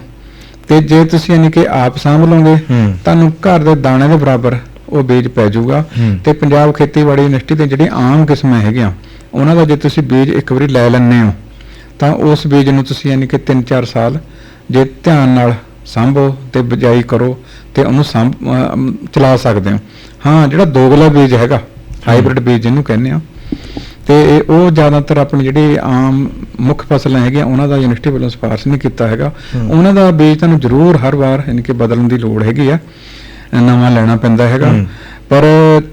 ਤੇ ਜੇ ਤੁਸੀਂ ਯਾਨੀ ਕਿ ਆਪ ਸਾਂਭ ਲਓਗੇ। ਤੁਹਾਨੂੰ ਘਰ ਦੇ ਦਾਣੇ ਦੇ ਬਰਾਬਰ ਉਹ ਬੀਜ ਪੈ ਜਾਊਗਾ। ਤੇ ਪੰਜਾਬ ਖੇਤੀਬਾੜੀ ਯੂਨੀਵਰਸਿਟੀ ਤੇ ਜਿਹੜੀ ਆਮ ਕਿਸਮਾਂ ਹੈਗੀਆਂ ਉਹਨਾਂ ਦਾ ਜੇ ਤੁਸੀਂ ਬੀਜ ਇੱਕ ਵਾਰੀ ਲੈ ਲੈਂਦੇ ਹੋ ਤਾਂ ਉਸ ਬੀਜ ਨੂੰ ਤੁਸੀਂ ਯਾਨੀ ਕਿ 3-4 ਸਾਲ ਜੇ ਧਿਆਨ ਨਾਲ ਸਾਂਭੋ ਤੇ ਬਿਜਾਈ ਕਰੋ ਤੇ ਉਹਨੂੰ ਚਲਾ ਸਕਦੇ ਹੋ। ਹਾਂ ਜਿਹੜਾ ਦੋਗਲਾ ਬੀਜ ਹੈਗਾ ਹਾਈਬ੍ਰਿਡ ਬੀਜ ਜਿਹਨੂੰ ਕਹਿੰਦੇ ਆ ਤੇ ਉਹ ਜ਼ਿਆਦਾਤਰ ਆਪਣੀ ਜਿਹੜੀ ਆਮ ਮੁੱਖ ਫਸਲਾਂ ਹੈਗੀਆਂ ਉਹਨਾਂ ਦਾ ਯੂਨੀਵਰਸਿਟੀ ਵੱਲੋਂ ਸਿਫਾਰਿਸ਼ ਨਹੀਂ ਕੀਤਾ ਹੈਗਾ। ਉਹਨਾਂ ਦਾ ਬੀਜ ਤੁਹਾਨੂੰ ਜ਼ਰੂਰ ਹਰ ਵਾਰ ਯਾਨੀ ਕਿ ਬਦਲਣ ਦੀ ਲੋੜ ਹੈਗੀ ਆ। ਨਵਾਂ ਲੈਣਾ ਪੈਂਦਾ ਹੈਗਾ। ਪਰ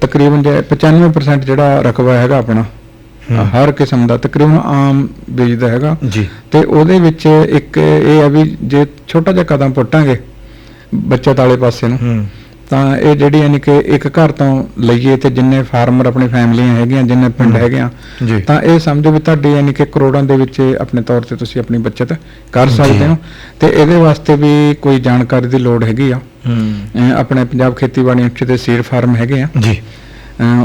ਤਕਰੀਬਨ ਜੇ 95% ਜਿਹੜਾ ਰਕਬਾ ਹੈਗਾ ਆਪਣਾ। ਹਰ ਕਿਸਮ ਦਾ ਤਕਰੀਬਨ ਆਮ ਬੀਜ ਦਾ ਹੈਗਾ। ਤੇ ਉਹਦੇ ਵਿੱਚ ਇੱਕ ਇਹ ਹੈ ਵੀ ਜੇ ਛੋਟਾ ਜਿਹਾ ਕਦਮ ਪੁੱਟਾਂਗੇ ਬੱਚਤ ਵਾਲੇ ਪਾਸੇ ਨੂੰ ਤਾਂ ਇਹ ਜਿਹੜੀ ਯਾਨੀ ਕਿ ਇੱਕ ਘਰ ਤੋਂ ਲਈਏ ਤੇ ਜਿੰਨੇ ਫਾਰਮਰ ਆਪਣੀ ਫੈਮਲੀਆਂ ਹੈਗੀਆਂ ਜਿੰਨੇ ਪਿੰਡ ਹੈਗੇ ਆ ਤਾਂ ਇਹ ਸਮਝੋ ਵੀ ਤੁਹਾਡੀ ਯਾਨੀ ਕਿ ਕਰੋੜਾਂ ਦੇ ਵਿੱਚ ਆਪਣੇ ਤੌਰ ਤੇ ਤੁਸੀਂ ਆਪਣੀ ਬੱਚਤ ਕਰ। ਸਕਦੇ ਹੋ। ਤੇ ਇਹਦੇ ਵਾਸਤੇ ਵੀ ਕੋਈ ਜਾਣਕਾਰੀ ਦੀ ਲੋੜ ਹੈਗੀ ਆ। ਆਪਣੇ ਪੰਜਾਬ ਖੇਤੀਬਾੜੀ ਯੂਨੀਵਰਸਿਟੀ ਦੇ ਸੀਡ ਫਾਰਮ ਹੈਗੇ ਆ। ਜੀ।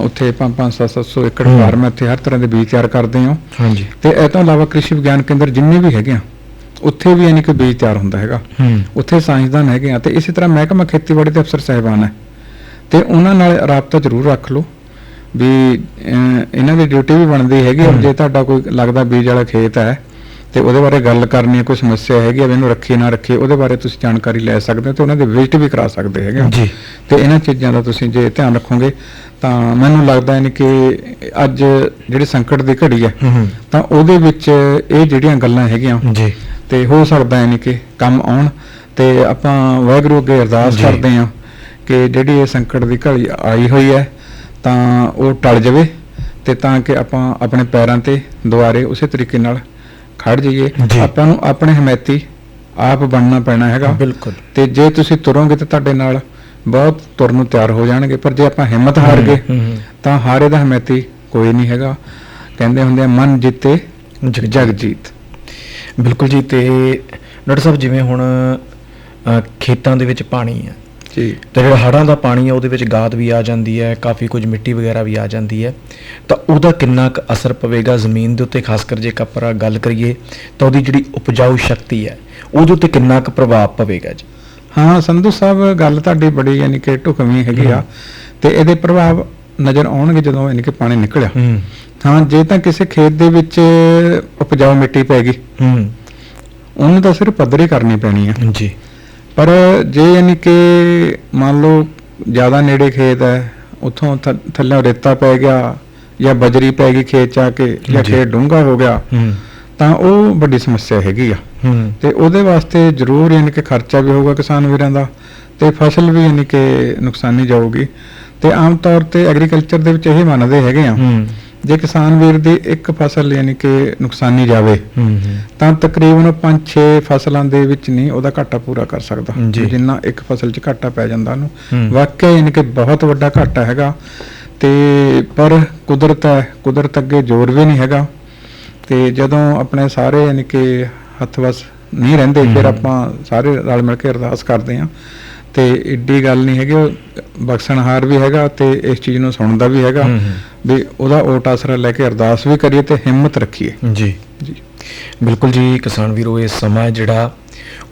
ਉੱਥੇ 5-5 700 ਏਕੜ। ਫਾਰਮ ਹੈ ਉੱਥੇ ਹਰ ਤਰ੍ਹਾਂ ਦੇ ਬੀਜ ਤਿਆਰ ਕਰਦੇ ਹਾਂ। ਹਾਂਜੀ। ਤੇ ਇਹ ਤੋਂ ਇਲਾਵਾ ਕ੍ਰਿਸ਼ੀ ਵਿਗਿਆਨ ਕੇਂਦਰ ਜਿੰਨੇ ਵੀ ਹੈਗੇ ਆ ਉੱਥੇ ਵੀ ਯਾਨੀ ਕਿ ਬੀਜ ਤਿਆਰ ਹੁੰਦਾ ਹੈਗਾ। ਉੱਥੇ ਸਾਇੰਸਦਾਨ ਹੈਗੇ ਆ ਤੇ ਇਸੇ ਤਰ੍ਹਾਂ ਮਹਿਕਮਾ ਖੇਤੀਬਾੜੀ ਦੇ ਅਫਸਰ ਸਾਹਿਬਾਨ ਹੈ। ਤੇ ਉਹਨਾਂ ਨਾਲ ਰਾਬਤਾ ਜ਼ਰੂਰ ਰੱਖ ਲਓ ਵੀ ਇਹਨਾਂ ਦੀ ਡਿਊਟੀ ਵੀ ਬਣਦੀ ਹੈਗੀ। ਜੇ ਤੁਹਾਡਾ ਕੋਈ ਲੱਗਦਾ ਬੀਜ ਵਾਲਾ ਖੇਤ ਹੈ ਤੇ ਉਹਦੇ ਬਾਰੇ ਗੱਲ ਕਰਨੀ ਹੈ ਕੋਈ ਸਮੱਸਿਆ ਹੈਗੀ ਆ ਇਹਨੂੰ ਰੱਖੇ ਨਾ ਰੱਖੇ ਉਹਦੇ ਬਾਰੇ ਤੁਸੀਂ ਜਾਣਕਾਰੀ ਲੈ ਸਕਦੇ ਹੋ ਤੇ ਉਹਨਾਂ ਦੇ ਵਿਜ਼ਿਟ ਵੀ ਕਰਾ ਸਕਦੇ ਹੈਗੇ। ਜੀ। ਤੇ ਇਹਨਾਂ ਚੀਜ਼ਾਂ ਦਾ ਤੁਸੀਂ ਜੇ ਧਿਆਨ ਰੱਖੋਗੇ ਤਾਂ ਮੈਨੂੰ ਲੱਗਦਾ ਹੈ ਕਿ ਅੱਜ ਜਿਹੜੀ ਸੰਕਟ ਦੀ ਘੜੀ ਹੂੰ। ਤਾਂ ਉਹਦੇ ਵਿੱਚ ਇਹ ਜਿਹੜੀਆਂ ਗੱਲਾਂ ਹੈਗੀਆਂ ਜੀ। ਤੇ ਹੋ ਸਕਦਾ ਹੈ ਕਿ ਕੰਮ ਆਉਣ। ਤੇ ਆਪਾਂ ਵਾਹਿਗੁਰੂ ਅੱਗੇ ਅਰਦਾਸ। ਕਰਦੇ ਹਾਂ ਕਿ ਜਿਹੜੀ ਇਹ ਸੰਕਟ ਦੀ ਘੜੀ ਆਈ ਹੋਈ ਹੈ ਤਾਂ ਉਹ ਟਲ ਜਾਵੇ ਤੇ ਤਾਂ ਕਿ ਆਪਾਂ ਆਪਣੇ ਪੈਰਾਂ ਤੇ ਦੁਆਰੇ ਉਸੇ ਤਰੀਕੇ ਨਾਲ ਖੜ ਜਾਈਏ। ਆਪਾਂ ਨੂੰ ਆਪਣੇ ਹਮਾਇਤੀ ਆਪ ਬਣਨਾ ਪੈਣਾ ਹੈਗਾ। ਬਿਲਕੁਲ। ਤੇ ਜੇ ਤੁਸੀਂ ਤੁਰੋਗੇ ਤਾਂ ਤੁਹਾਡੇ ਨਾਲ ਬਹੁਤ ਤੁਰਨ ਨੂੰ ਤਿਆਰ ਹੋ ਜਾਣਗੇ ਪਰ ਜੇ ਆਪਾਂ ਹਿੰਮਤ ਹਾਰ ਗਏ। ਤਾਂ ਹਾਰੇ ਦਾ ਹਮਾਇਤੀ ਕੋਈ ਨਹੀਂ ਹੈਗਾ। ਕਹਿੰਦੇ ਹੁੰਦੇ ਆ ਮਨ ਜਿੱਤੇ ਜਗ ਜੀਤ। ਬਿਲਕੁਲ ਜੀ ਤੇ ਡਾਕਟਰ ਸਾਹਿਬ ਜਿਵੇਂ ਹੁਣ ਖੇਤਾਂ ਦੇ ਵਿੱਚ ਪਾਣੀ ਹੈ ਜੀ। ਤੇ ਜਿਹੜਾ ਹੜ੍ਹਾਂ ਦਾ ਪਾਣੀ ਹੈ ਉਹਦੇ ਵਿੱਚ ਗਾਦ ਵੀ ਆ ਜਾਂਦੀ ਹੈ ਕਾਫੀ ਕੁਝ ਮਿੱਟੀ ਵਗੈਰਾ ਵੀ ਆ ਜਾਂਦੀ ਹੈ। ਤਾਂ ਉਹਦਾ ਕਿੰਨਾ ਕੁ ਅਸਰ ਪਵੇਗਾ ਜ਼ਮੀਨ ਦੇ ਉੱਤੇ ਖਾਸ ਕਰ ਜੇ ਆਪਾਂ ਗੱਲ ਕਰੀਏ ਤਾਂ ਉਹਦੀ ਜਿਹੜੀ ਉਪਜਾਊ ਸ਼ਕਤੀ ਹੈ ਉਹਦੇ ਉੱਤੇ ਕਿੰਨਾ ਕੁ ਪ੍ਰਭਾਵ ਪਵੇਗਾ ਜੀ? ਹਾਂ ਸੰਧੂ ਸਾਹਿਬ ਗੱਲ ਤੁਹਾਡੀ ਬੜੀ ਯਾਨੀ ਕਿ ਢੁਕਵੀਂ ਹੈਗੀ ਆ। ਤੇ ਇਹਦੇ ਪ੍ਰਭਾਵ ਨਜ਼ਰ ਆਉਣਗੇ ਜਦੋਂ ਯਾਨੀ ਕਿ ਪਾਣੀ ਨਿਕਲਿਆ। ਹੂੰ ਜੇ ਤਾਂ ਕਿਸੇ ਖੇਤ ਦੇ ਵਿੱਚ ਉਪਜਾਊ ਮਿੱਟੀ ਪੈ ਗਈ ਹੂੰ। ਉਹਨੂੰ ਤਾਂ ਸਿਰਫ ਪੱਧਰੀ ਕਰਨੀ ਪੈਣੀ ਆ। ਜੀ। ਪਰ ਜੇ ਯਾਨੀ ਕਿ ਮੰਨ ਲਓ ਜ਼ਿਆਦਾ ਨੇੜੇ ਖੇਤ ਹੈ ਉੱਥੋਂ ਥੱਲੇ ਰੇਤਾ ਪੈ ਗਿਆ ਜਾਂ ਬਜਰੀ ਪੈ ਗਈ ਖੇਤ ਚ ਆ ਕੇ ਜਾਂ ਜੀ। ਖੇਤ ਡੂੰਘਾ ਹੋ ਗਿਆ ਹੂੰ। ਤਾਂ ਉਹ ਵੱਡੀ ਸਮੱਸਿਆ ਹੈਗੀ ਆ। ਹੂੰ। ਤੇ ਉਹਦੇ ਵਾਸਤੇ ਜ਼ਰੂਰ ਯਾਨੀ ਕਿ ਖਰਚਾ ਵੀ ਹੋਊਗਾ ਕਿਸਾਨ ਵੀਰਾਂ ਦਾ ਤੇ ਫਸਲ ਵੀ ਯਾਨੀ ਕਿ ਨੁਕਸਾਨੀ ਜਾਊਗੀ। ਤੇ ਆਮ ਤੌਰ ਤੇ ਐਗਰੀਕਲਚਰ ਦੇ ਵਿੱਚ ਇਹ ਮੰਨਦੇ ਹੈਗੇ ਆ ਹੂੰ। ਜੇ ਕਿਸਾਨ ਵੀਰ ਦੀ ਇੱਕ ਫਸਲ ਯਾਨੀ ਕਿ ਨੁਕਸਾਨੀ ਜਾਵੇ ਤਾਂ ਤਕਰੀਬਨ 5-6 ਫਸਲਾਂ ਦੇ ਵਿੱਚ ਨਹੀਂ ਉਹਦਾ ਘਾਟਾ ਪੂਰਾ ਕਰ ਸਕਦਾ। ਜਿੰਨਾ ਇੱਕ ਫਸਲ 'ਚ ਘਾਟਾ ਪੈ ਜਾਂਦਾ ਉਹਨੂੰ। ਵਾਕਿਆ ਯਾਨੀ ਕਿ ਬਹੁਤ ਵੱਡਾ ਘਾਟਾ ਹੈਗਾ। ਤੇ ਪਰ ਕੁਦਰਤ ਹੈ ਕੁਦਰਤ ਅੱਗੇ ਜ਼ੋਰ ਵੀ ਨਹੀਂ ਹੈਗਾ। ਤੇ ਜਦੋਂ ਆਪਣੇ ਸਾਰੇ ਯਾਨੀ ਕਿ ਹੱਥ ਵਸ ਨਹੀਂ ਰਹਿੰਦੇ ਫਿਰ ਆਪਾਂ ਸਾਰੇ ਰਲ ਮਿਲ ਕੇ ਅਰਦਾਸ ਕਰਦੇ ਹਾਂ। ਤੇ ਏਡੀ ਗੱਲ ਨਹੀਂ ਹੈਗੀ ਉਹ ਬਖਸ਼ਣਹਾਰ ਵੀ ਹੈਗਾ ਤੇ ਇਸ ਚੀਜ਼ ਨੂੰ ਸੁਣਦਾ ਵੀ ਹੈਗਾ ਹੂੰ, ਹੂੰ। ਵੀ ਉਹਦਾ ਓਟ ਆਸਰਾ ਲੈ ਕੇ ਅਰਦਾਸ ਵੀ ਕਰੀਏ ਤੇ ਹਿੰਮਤ ਰੱਖੀਏ ਜੀ ਜੀ ਬਿਲਕੁਲ ਜੀ ਕਿਸਾਨ ਵੀਰੋ ਇਹ ਸਮਾਂ ਹੈ ਜਿਹੜਾ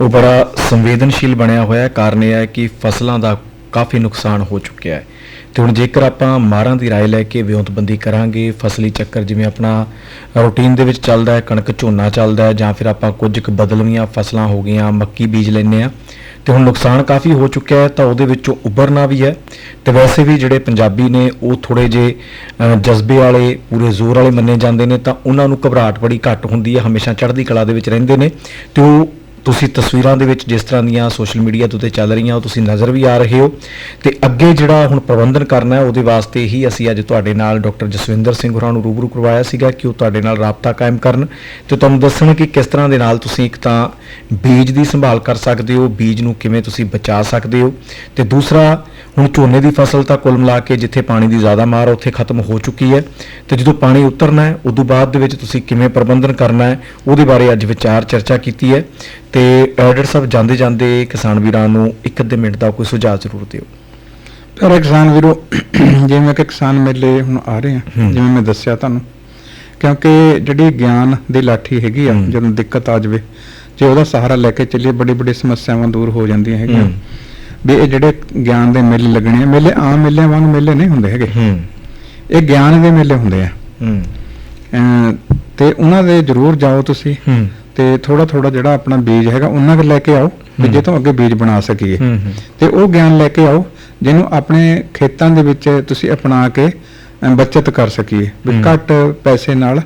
ਉਹ ਬੜਾ ਸੰਵੇਦਨਸ਼ੀਲ ਬਣਿਆ ਹੋਇਆ ਹੈ ਕਾਰਨ ਇਹ ਹੈ ਕਿ ਫਸਲਾਂ ਦਾ ਕਾਫੀ ਨੁਕਸਾਨ ਹੋ ਚੁੱਕਿਆ ਹੈ ਤੇ ਹੁਣ ਜੇਕਰ ਆਪਾਂ ਮਾਰਾਂ ਦੀ رائے ਲੈ ਕੇ ਵਿਉਂਤਬੰਦੀ ਕਰਾਂਗੇ ਫਸਲੀ ਚੱਕਰ ਜਿਵੇਂ ਆਪਣਾ ਰੂਟੀਨ ਦੇ ਵਿੱਚ ਚੱਲਦਾ ਹੈ ਕਣਕ ਝੋਨਾ ਚੱਲਦਾ ਹੈ ਜਾਂ ਫਿਰ ਆਪਾਂ ਕੁਝ ਕੁ ਬਦਲਵੀਆਂ ਫਸਲਾਂ ਹੋ ਗਈਆਂ ਮੱਕੀ ਬੀਜ ਲੈਂਦੇ ਆ ਤੇ ਹੁਣ ਨੁਕਸਾਨ ਕਾਫੀ ਹੋ ਚੁੱਕਿਆ ਹੈ, ਤਾਂ ਉਹਦੇ ਵਿੱਚੋਂ ਉੱਭਰਨਾ ਵੀ ਹੈ। ਤੇ ਵੈਸੇ ਵੀ ਜਿਹੜੇ ਪੰਜਾਬੀ ਨੇ, ਉਹ ਥੋੜੇ ਜੇ ਜਜ਼ਬੇ ਵਾਲੇ, ਪੂਰੇ ਜ਼ੋਰ ਵਾਲੇ ਮੰਨੇ ਜਾਂਦੇ ਨੇ, ਤਾਂ ਉਹਨਾਂ ਨੂੰ ਘਬਰਾਹਟ ਬੜੀ ਘੱਟ ਹੁੰਦੀ ਹੈ, ਹਮੇਸ਼ਾ ਚੜ੍ਹਦੀ ਕਲਾ ਦੇ ਵਿੱਚ ਰਹਿੰਦੇ ਨੇ। ਤੇ ਉਹ ਤੁਸੀਂ ਤਸਵੀਰਾਂ ਦੇ ਵਿੱਚ ਜਿਸ ਤਰ੍ਹਾਂ ਦੀਆਂ ਸੋਸ਼ਲ ਮੀਡੀਆ ਤੇ ਉੱਤੇ ਚੱਲ ਰਹੀਆਂ, ਉਹ ਤੁਸੀਂ ਨਜ਼ਰ ਵੀ ਆ ਰਹੇ ਹੋ। ਤੇ ਅੱਗੇ ਜਿਹੜਾ ਹੁਣ ਪ੍ਰਬੰਧਨ ਕਰਨਾ ਹੈ, ਉਹਦੇ ਵਾਸਤੇ ਹੀ ਅਸੀਂ ਅੱਜ ਤੁਹਾਡੇ ਨਾਲ ਡਾਕਟਰ ਜਸਵਿੰਦਰ ਸਿੰਘ ਹੋਰਾਂ ਨੂੰ ਰੂਬਰੂ ਕਰਵਾਇਆ ਸੀਗਾ ਕਿ ਉਹ ਤੁਹਾਡੇ ਨਾਲ ਰਾਬਤਾ ਕਾਇਮ ਕਰਨ ਤੇ ਤੁਹਾਨੂੰ ਦੱਸਣ ਕਿ ਕਿਸ ਤਰ੍ਹਾਂ ਦੇ ਨਾਲ ਤੁਸੀਂ ਇੱਕ ਤਾਂ ਬੀਜ ਦੀ ਸੰਭਾਲ ਕਰ ਸਕਦੇ ਹੋ, ਬੀਜ ਨੂੰ ਕਿਵੇਂ ਤੁਸੀਂ ਬਚਾ ਸਕਦੇ ਹੋ। ਤੇ ਦੂਸਰਾ, ਹੁਣ ਝੋਨੇ ਦੀ ਫਸਲ ਤਾਂ ਕੁੱਲ ਮਿਲਾ ਕੇ ਜਿੱਥੇ ਪਾਣੀ ਦੀ ਜ਼ਿਆਦਾ ਮਾਰ ਉੱਥੇ ਖਤਮ ਹੋ ਚੁੱਕੀ ਹੈ। ਤੇ ਜਦੋਂ ਪਾਣੀ ਉਤਰਨਾ ਹੈ, ਉਦੋਂ ਬਾਅਦ ਦੇ ਵਿੱਚ ਤੁਸੀਂ ਕਿਵੇਂ ਪ੍ਰਬੰਧਨ ਕਰਨਾ ਹੈ, ਉਹਦੇ ਬਾਰੇ ਅੱਜ ਵਿਚਾਰ ਚਰਚਾ ਕੀਤੀ ਹੈ। ਤੇ ਡਾਕਟਰ ਸਾਹਿਬ ਜਾਂਦੇ ਜਾਂਦੇ ਕਿਸਾਨ ਵੀਰਾਂ ਨੂੰ ਇੱਕ ਅੱਧੇ ਮਿੰਟ ਦਾ ਕੋਈ ਸੁਝਾਅ ਜ਼ਰੂਰ ਦਿਓ। ਪਰ ਕਿਸਾਨ ਵੀਰੋ ਜਿਵੇਂ ਕਿ ਕਿਸਾਨ ਮੇਲੇ ਹੁਣ ਆ ਰਹੇ ਆ। ਜਿਵੇਂ ਮੈਂ ਦੱਸਿਆ ਤੁਹਾਨੂੰ ਕਿਉਂਕਿ ਜਿਹੜੀ ਗਿਆਨ ਦੀ ਲਾਠੀ ਹੈਗੀ ਆ। ਜਦੋਂ ਦਿੱਕਤ ਆ ਜਾਵੇ ਜੇ ਉਹਦਾ ਸਹਾਰਾ ਲੈ ਕੇ ਚੱਲੀਏ ਬੜੀ ਬੜੀ ਸਮੱਸਿਆਵਾਂ ਦੂਰ ਹੋ ਜਾਂਦੀਆਂ ਹੈਗੀਆਂ। ਵੀ ਇਹ ਜਿਹੜੇ ਗਿਆਨ ਦੇ ਮੇਲੇ ਲੱਗਣੇ ਆ ਮੇਲੇ ਆਮ ਮੇਲਿਆਂ ਵਾਂਗ ਮੇਲੇ ਨਹੀਂ ਹੁੰਦੇ ਹੈਗੇ। ਇਹ ਗਿਆਨ ਦੇ ਮੇਲੇ ਹੁੰਦੇ ਆ। ਤੇ ਉਹਨਾਂ ਦੇ ਜ਼ਰੂਰ ਜਾਓ ਤੁਸੀਂ। ਤੇ ਥੋੜਾ ਥੋੜਾ ਜਿਹੜਾ ਆਪਣਾ ਬੀਜ ਹੈਗਾ ਉਹਨਾਂ ਕੁ ਲੈ ਕੇ ਆਓ ਵੀ ਜੇ ਤੋਂ ਅੱਗੇ ਬੀਜ ਬਣਾ ਸਕੀਏ। ਤੇ ਉਹ ਗਿਆਨ ਲੈ ਕੇ ਆਓ ਜਿਹਨੂੰ ਆਪਣੇ ਖੇਤਾਂ ਦੇ ਵਿੱਚ ਤੁਸੀਂ ਅਪਣਾ ਕੇ ਬੱਚਤ ਕਰ ਸਕੀਏ। ਵੀ। ਘੱਟ ਪੈਸੇ ਨਾਲ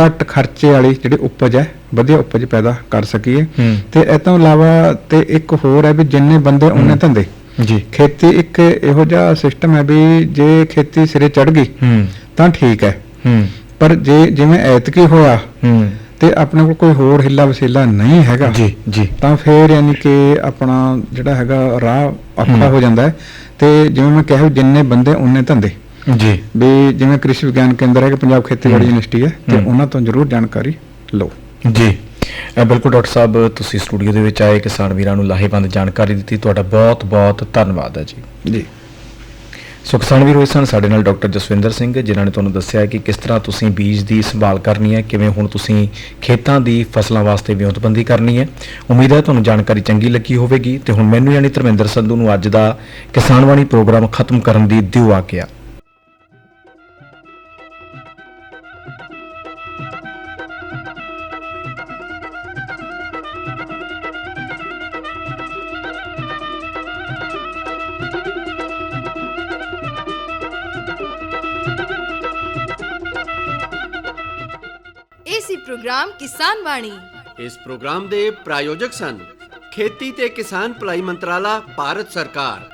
ਘੱਟ ਖਰਚੇ ਵਾਲੀ ਜਿਹੜੀ ਉਪਜ ਹੈ ਵਧੀਆ ਉਪਜ ਪੈਦਾ ਕਰ ਸਕੀਏ। ਤੇ ਇਹ ਤੋਂ ਇਲਾਵਾ ਤੇ ਇੱਕ ਹੋਰ ਹੈ ਵੀ ਜਿੰਨੇ ਬੰਦੇ ਉਹਨੇ ਧੰਦੇ। ਜੀ। ਖੇਤੀ ਇੱਕ ਇਹੋ ਜਿਹਾ ਸਿਸਟਮ ਹੈ ਵੀ ਜੇ ਖੇਤੀ ਸਿਰੇ ਚੜ ਗਈ ਤਾਂ ਠੀਕ ਹੈ। ਪਰ ਜੇ ਜਿਵੇਂ ਐਤਕੀ ਹੋਇਆ ਤੇ ਆਪਣੇ ਕੋਲ ਕੋਈ ਹੋਰ ਹਿੱਲਾ ਵਸੀਲਾ ਨਹੀਂ ਹੈਗਾ ਜੀ ਜੀ। ਤਾਂ ਫਿਰ ਯਾਨੀ ਕਿ ਆਪਣਾ ਜਿਹੜਾ ਹੈਗਾ ਰਾਹ ਔਖਾ ਹੂੰ। ਜਾਂਦਾ ਹੈ। ਤੇ ਜਿਵੇਂ ਮੈਂ ਕਿਹਾ ਜਿੰਨੇ ਬੰਦੇ ਉਹਨੇ ਧੰਦੇ। ਜੀ। ਵੀ ਜਿਵੇਂ ਕ੍ਰਿਸ਼ੀ ਵਿਗਿਆਨ ਕੇਂਦਰ ਹੈ ਕਿ ਪੰਜਾਬ ਖੇਤੀਬਾੜੀ। ਯੂਨੀਵਰਸਿਟੀ ਹੈ ਤੇ। ਉਹਨਾਂ ਤੋਂ ਜ਼ਰੂਰ ਜਾਣਕਾਰੀ ਲਓ। ਜੀ। ਬਿਲਕੁਲ ਡਾਕਟਰ ਸਾਹਿਬ ਤੁਸੀਂ ਸਟੂਡੀਓ ਦੇ ਵਿੱਚ ਆਏ ਕਿਸਾਨ ਵੀਰਾਂ ਨੂੰ ਲਾਹੇਵੰਦ ਜਾਣਕਾਰੀ ਦਿੱਤੀ ਤੁਹਾਡਾ ਬਹੁਤ ਬਹੁਤ ਧੰਨਵਾਦ ਹੈ ਜੀ। ਜੀ। ਸੋ ਕਿਸਾਨ ਵੀਰੋ ਇਸ ਸਨ ਸਾਡੇ ਨਾਲ ਡਾਕਟਰ ਜਸਵਿੰਦਰ ਸਿੰਘ, ਜਿਨ੍ਹਾਂ ਨੇ ਤੁਹਾਨੂੰ ਦੱਸਿਆ ਕਿ ਕਿਸ ਤਰ੍ਹਾਂ ਤੁਸੀਂ ਬੀਜ ਦੀ ਸੰਭਾਲ ਕਰਨੀ ਹੈ, ਕਿਵੇਂ ਹੁਣ ਤੁਸੀਂ ਖੇਤਾਂ ਦੀ ਫਸਲਾਂ ਵਾਸਤੇ ਵਿਉਂਤਬੰਦੀ ਕਰਨੀ ਹੈ। ਉਮੀਦ ਹੈ ਤੁਹਾਨੂੰ ਜਾਣਕਾਰੀ ਚੰਗੀ ਲੱਗੀ ਹੋਵੇਗੀ ਤੇ ਹੁਣ ਮੈਨੂੰ ਯਾਨੀ ਧਰਮਿੰਦਰ ਸੰਧੂ ਨੂੰ ਅੱਜ ਦਾ ਕਿਸਾਨ ਕਿਸਾਨਵਾਣੀ ਪ੍ਰੋਗਰਾਮ ਖਤਮ ਕਰਨ ਦੀ ਦਿਓ ਆ ਗਿਆ ਕਿਸਾਨ ਬਾਣੀ। ਇਸ ਪ੍ਰੋਗਰਾਮ ਦੇ ਪ੍ਰਾਯੋਜਕ ਸਨ ਖੇਤੀ ਤੇ ਕਿਸਾਨ ਭਲਾਈ ਮੰਤਰਾਲਾ ਭਾਰਤ ਸਰਕਾਰ।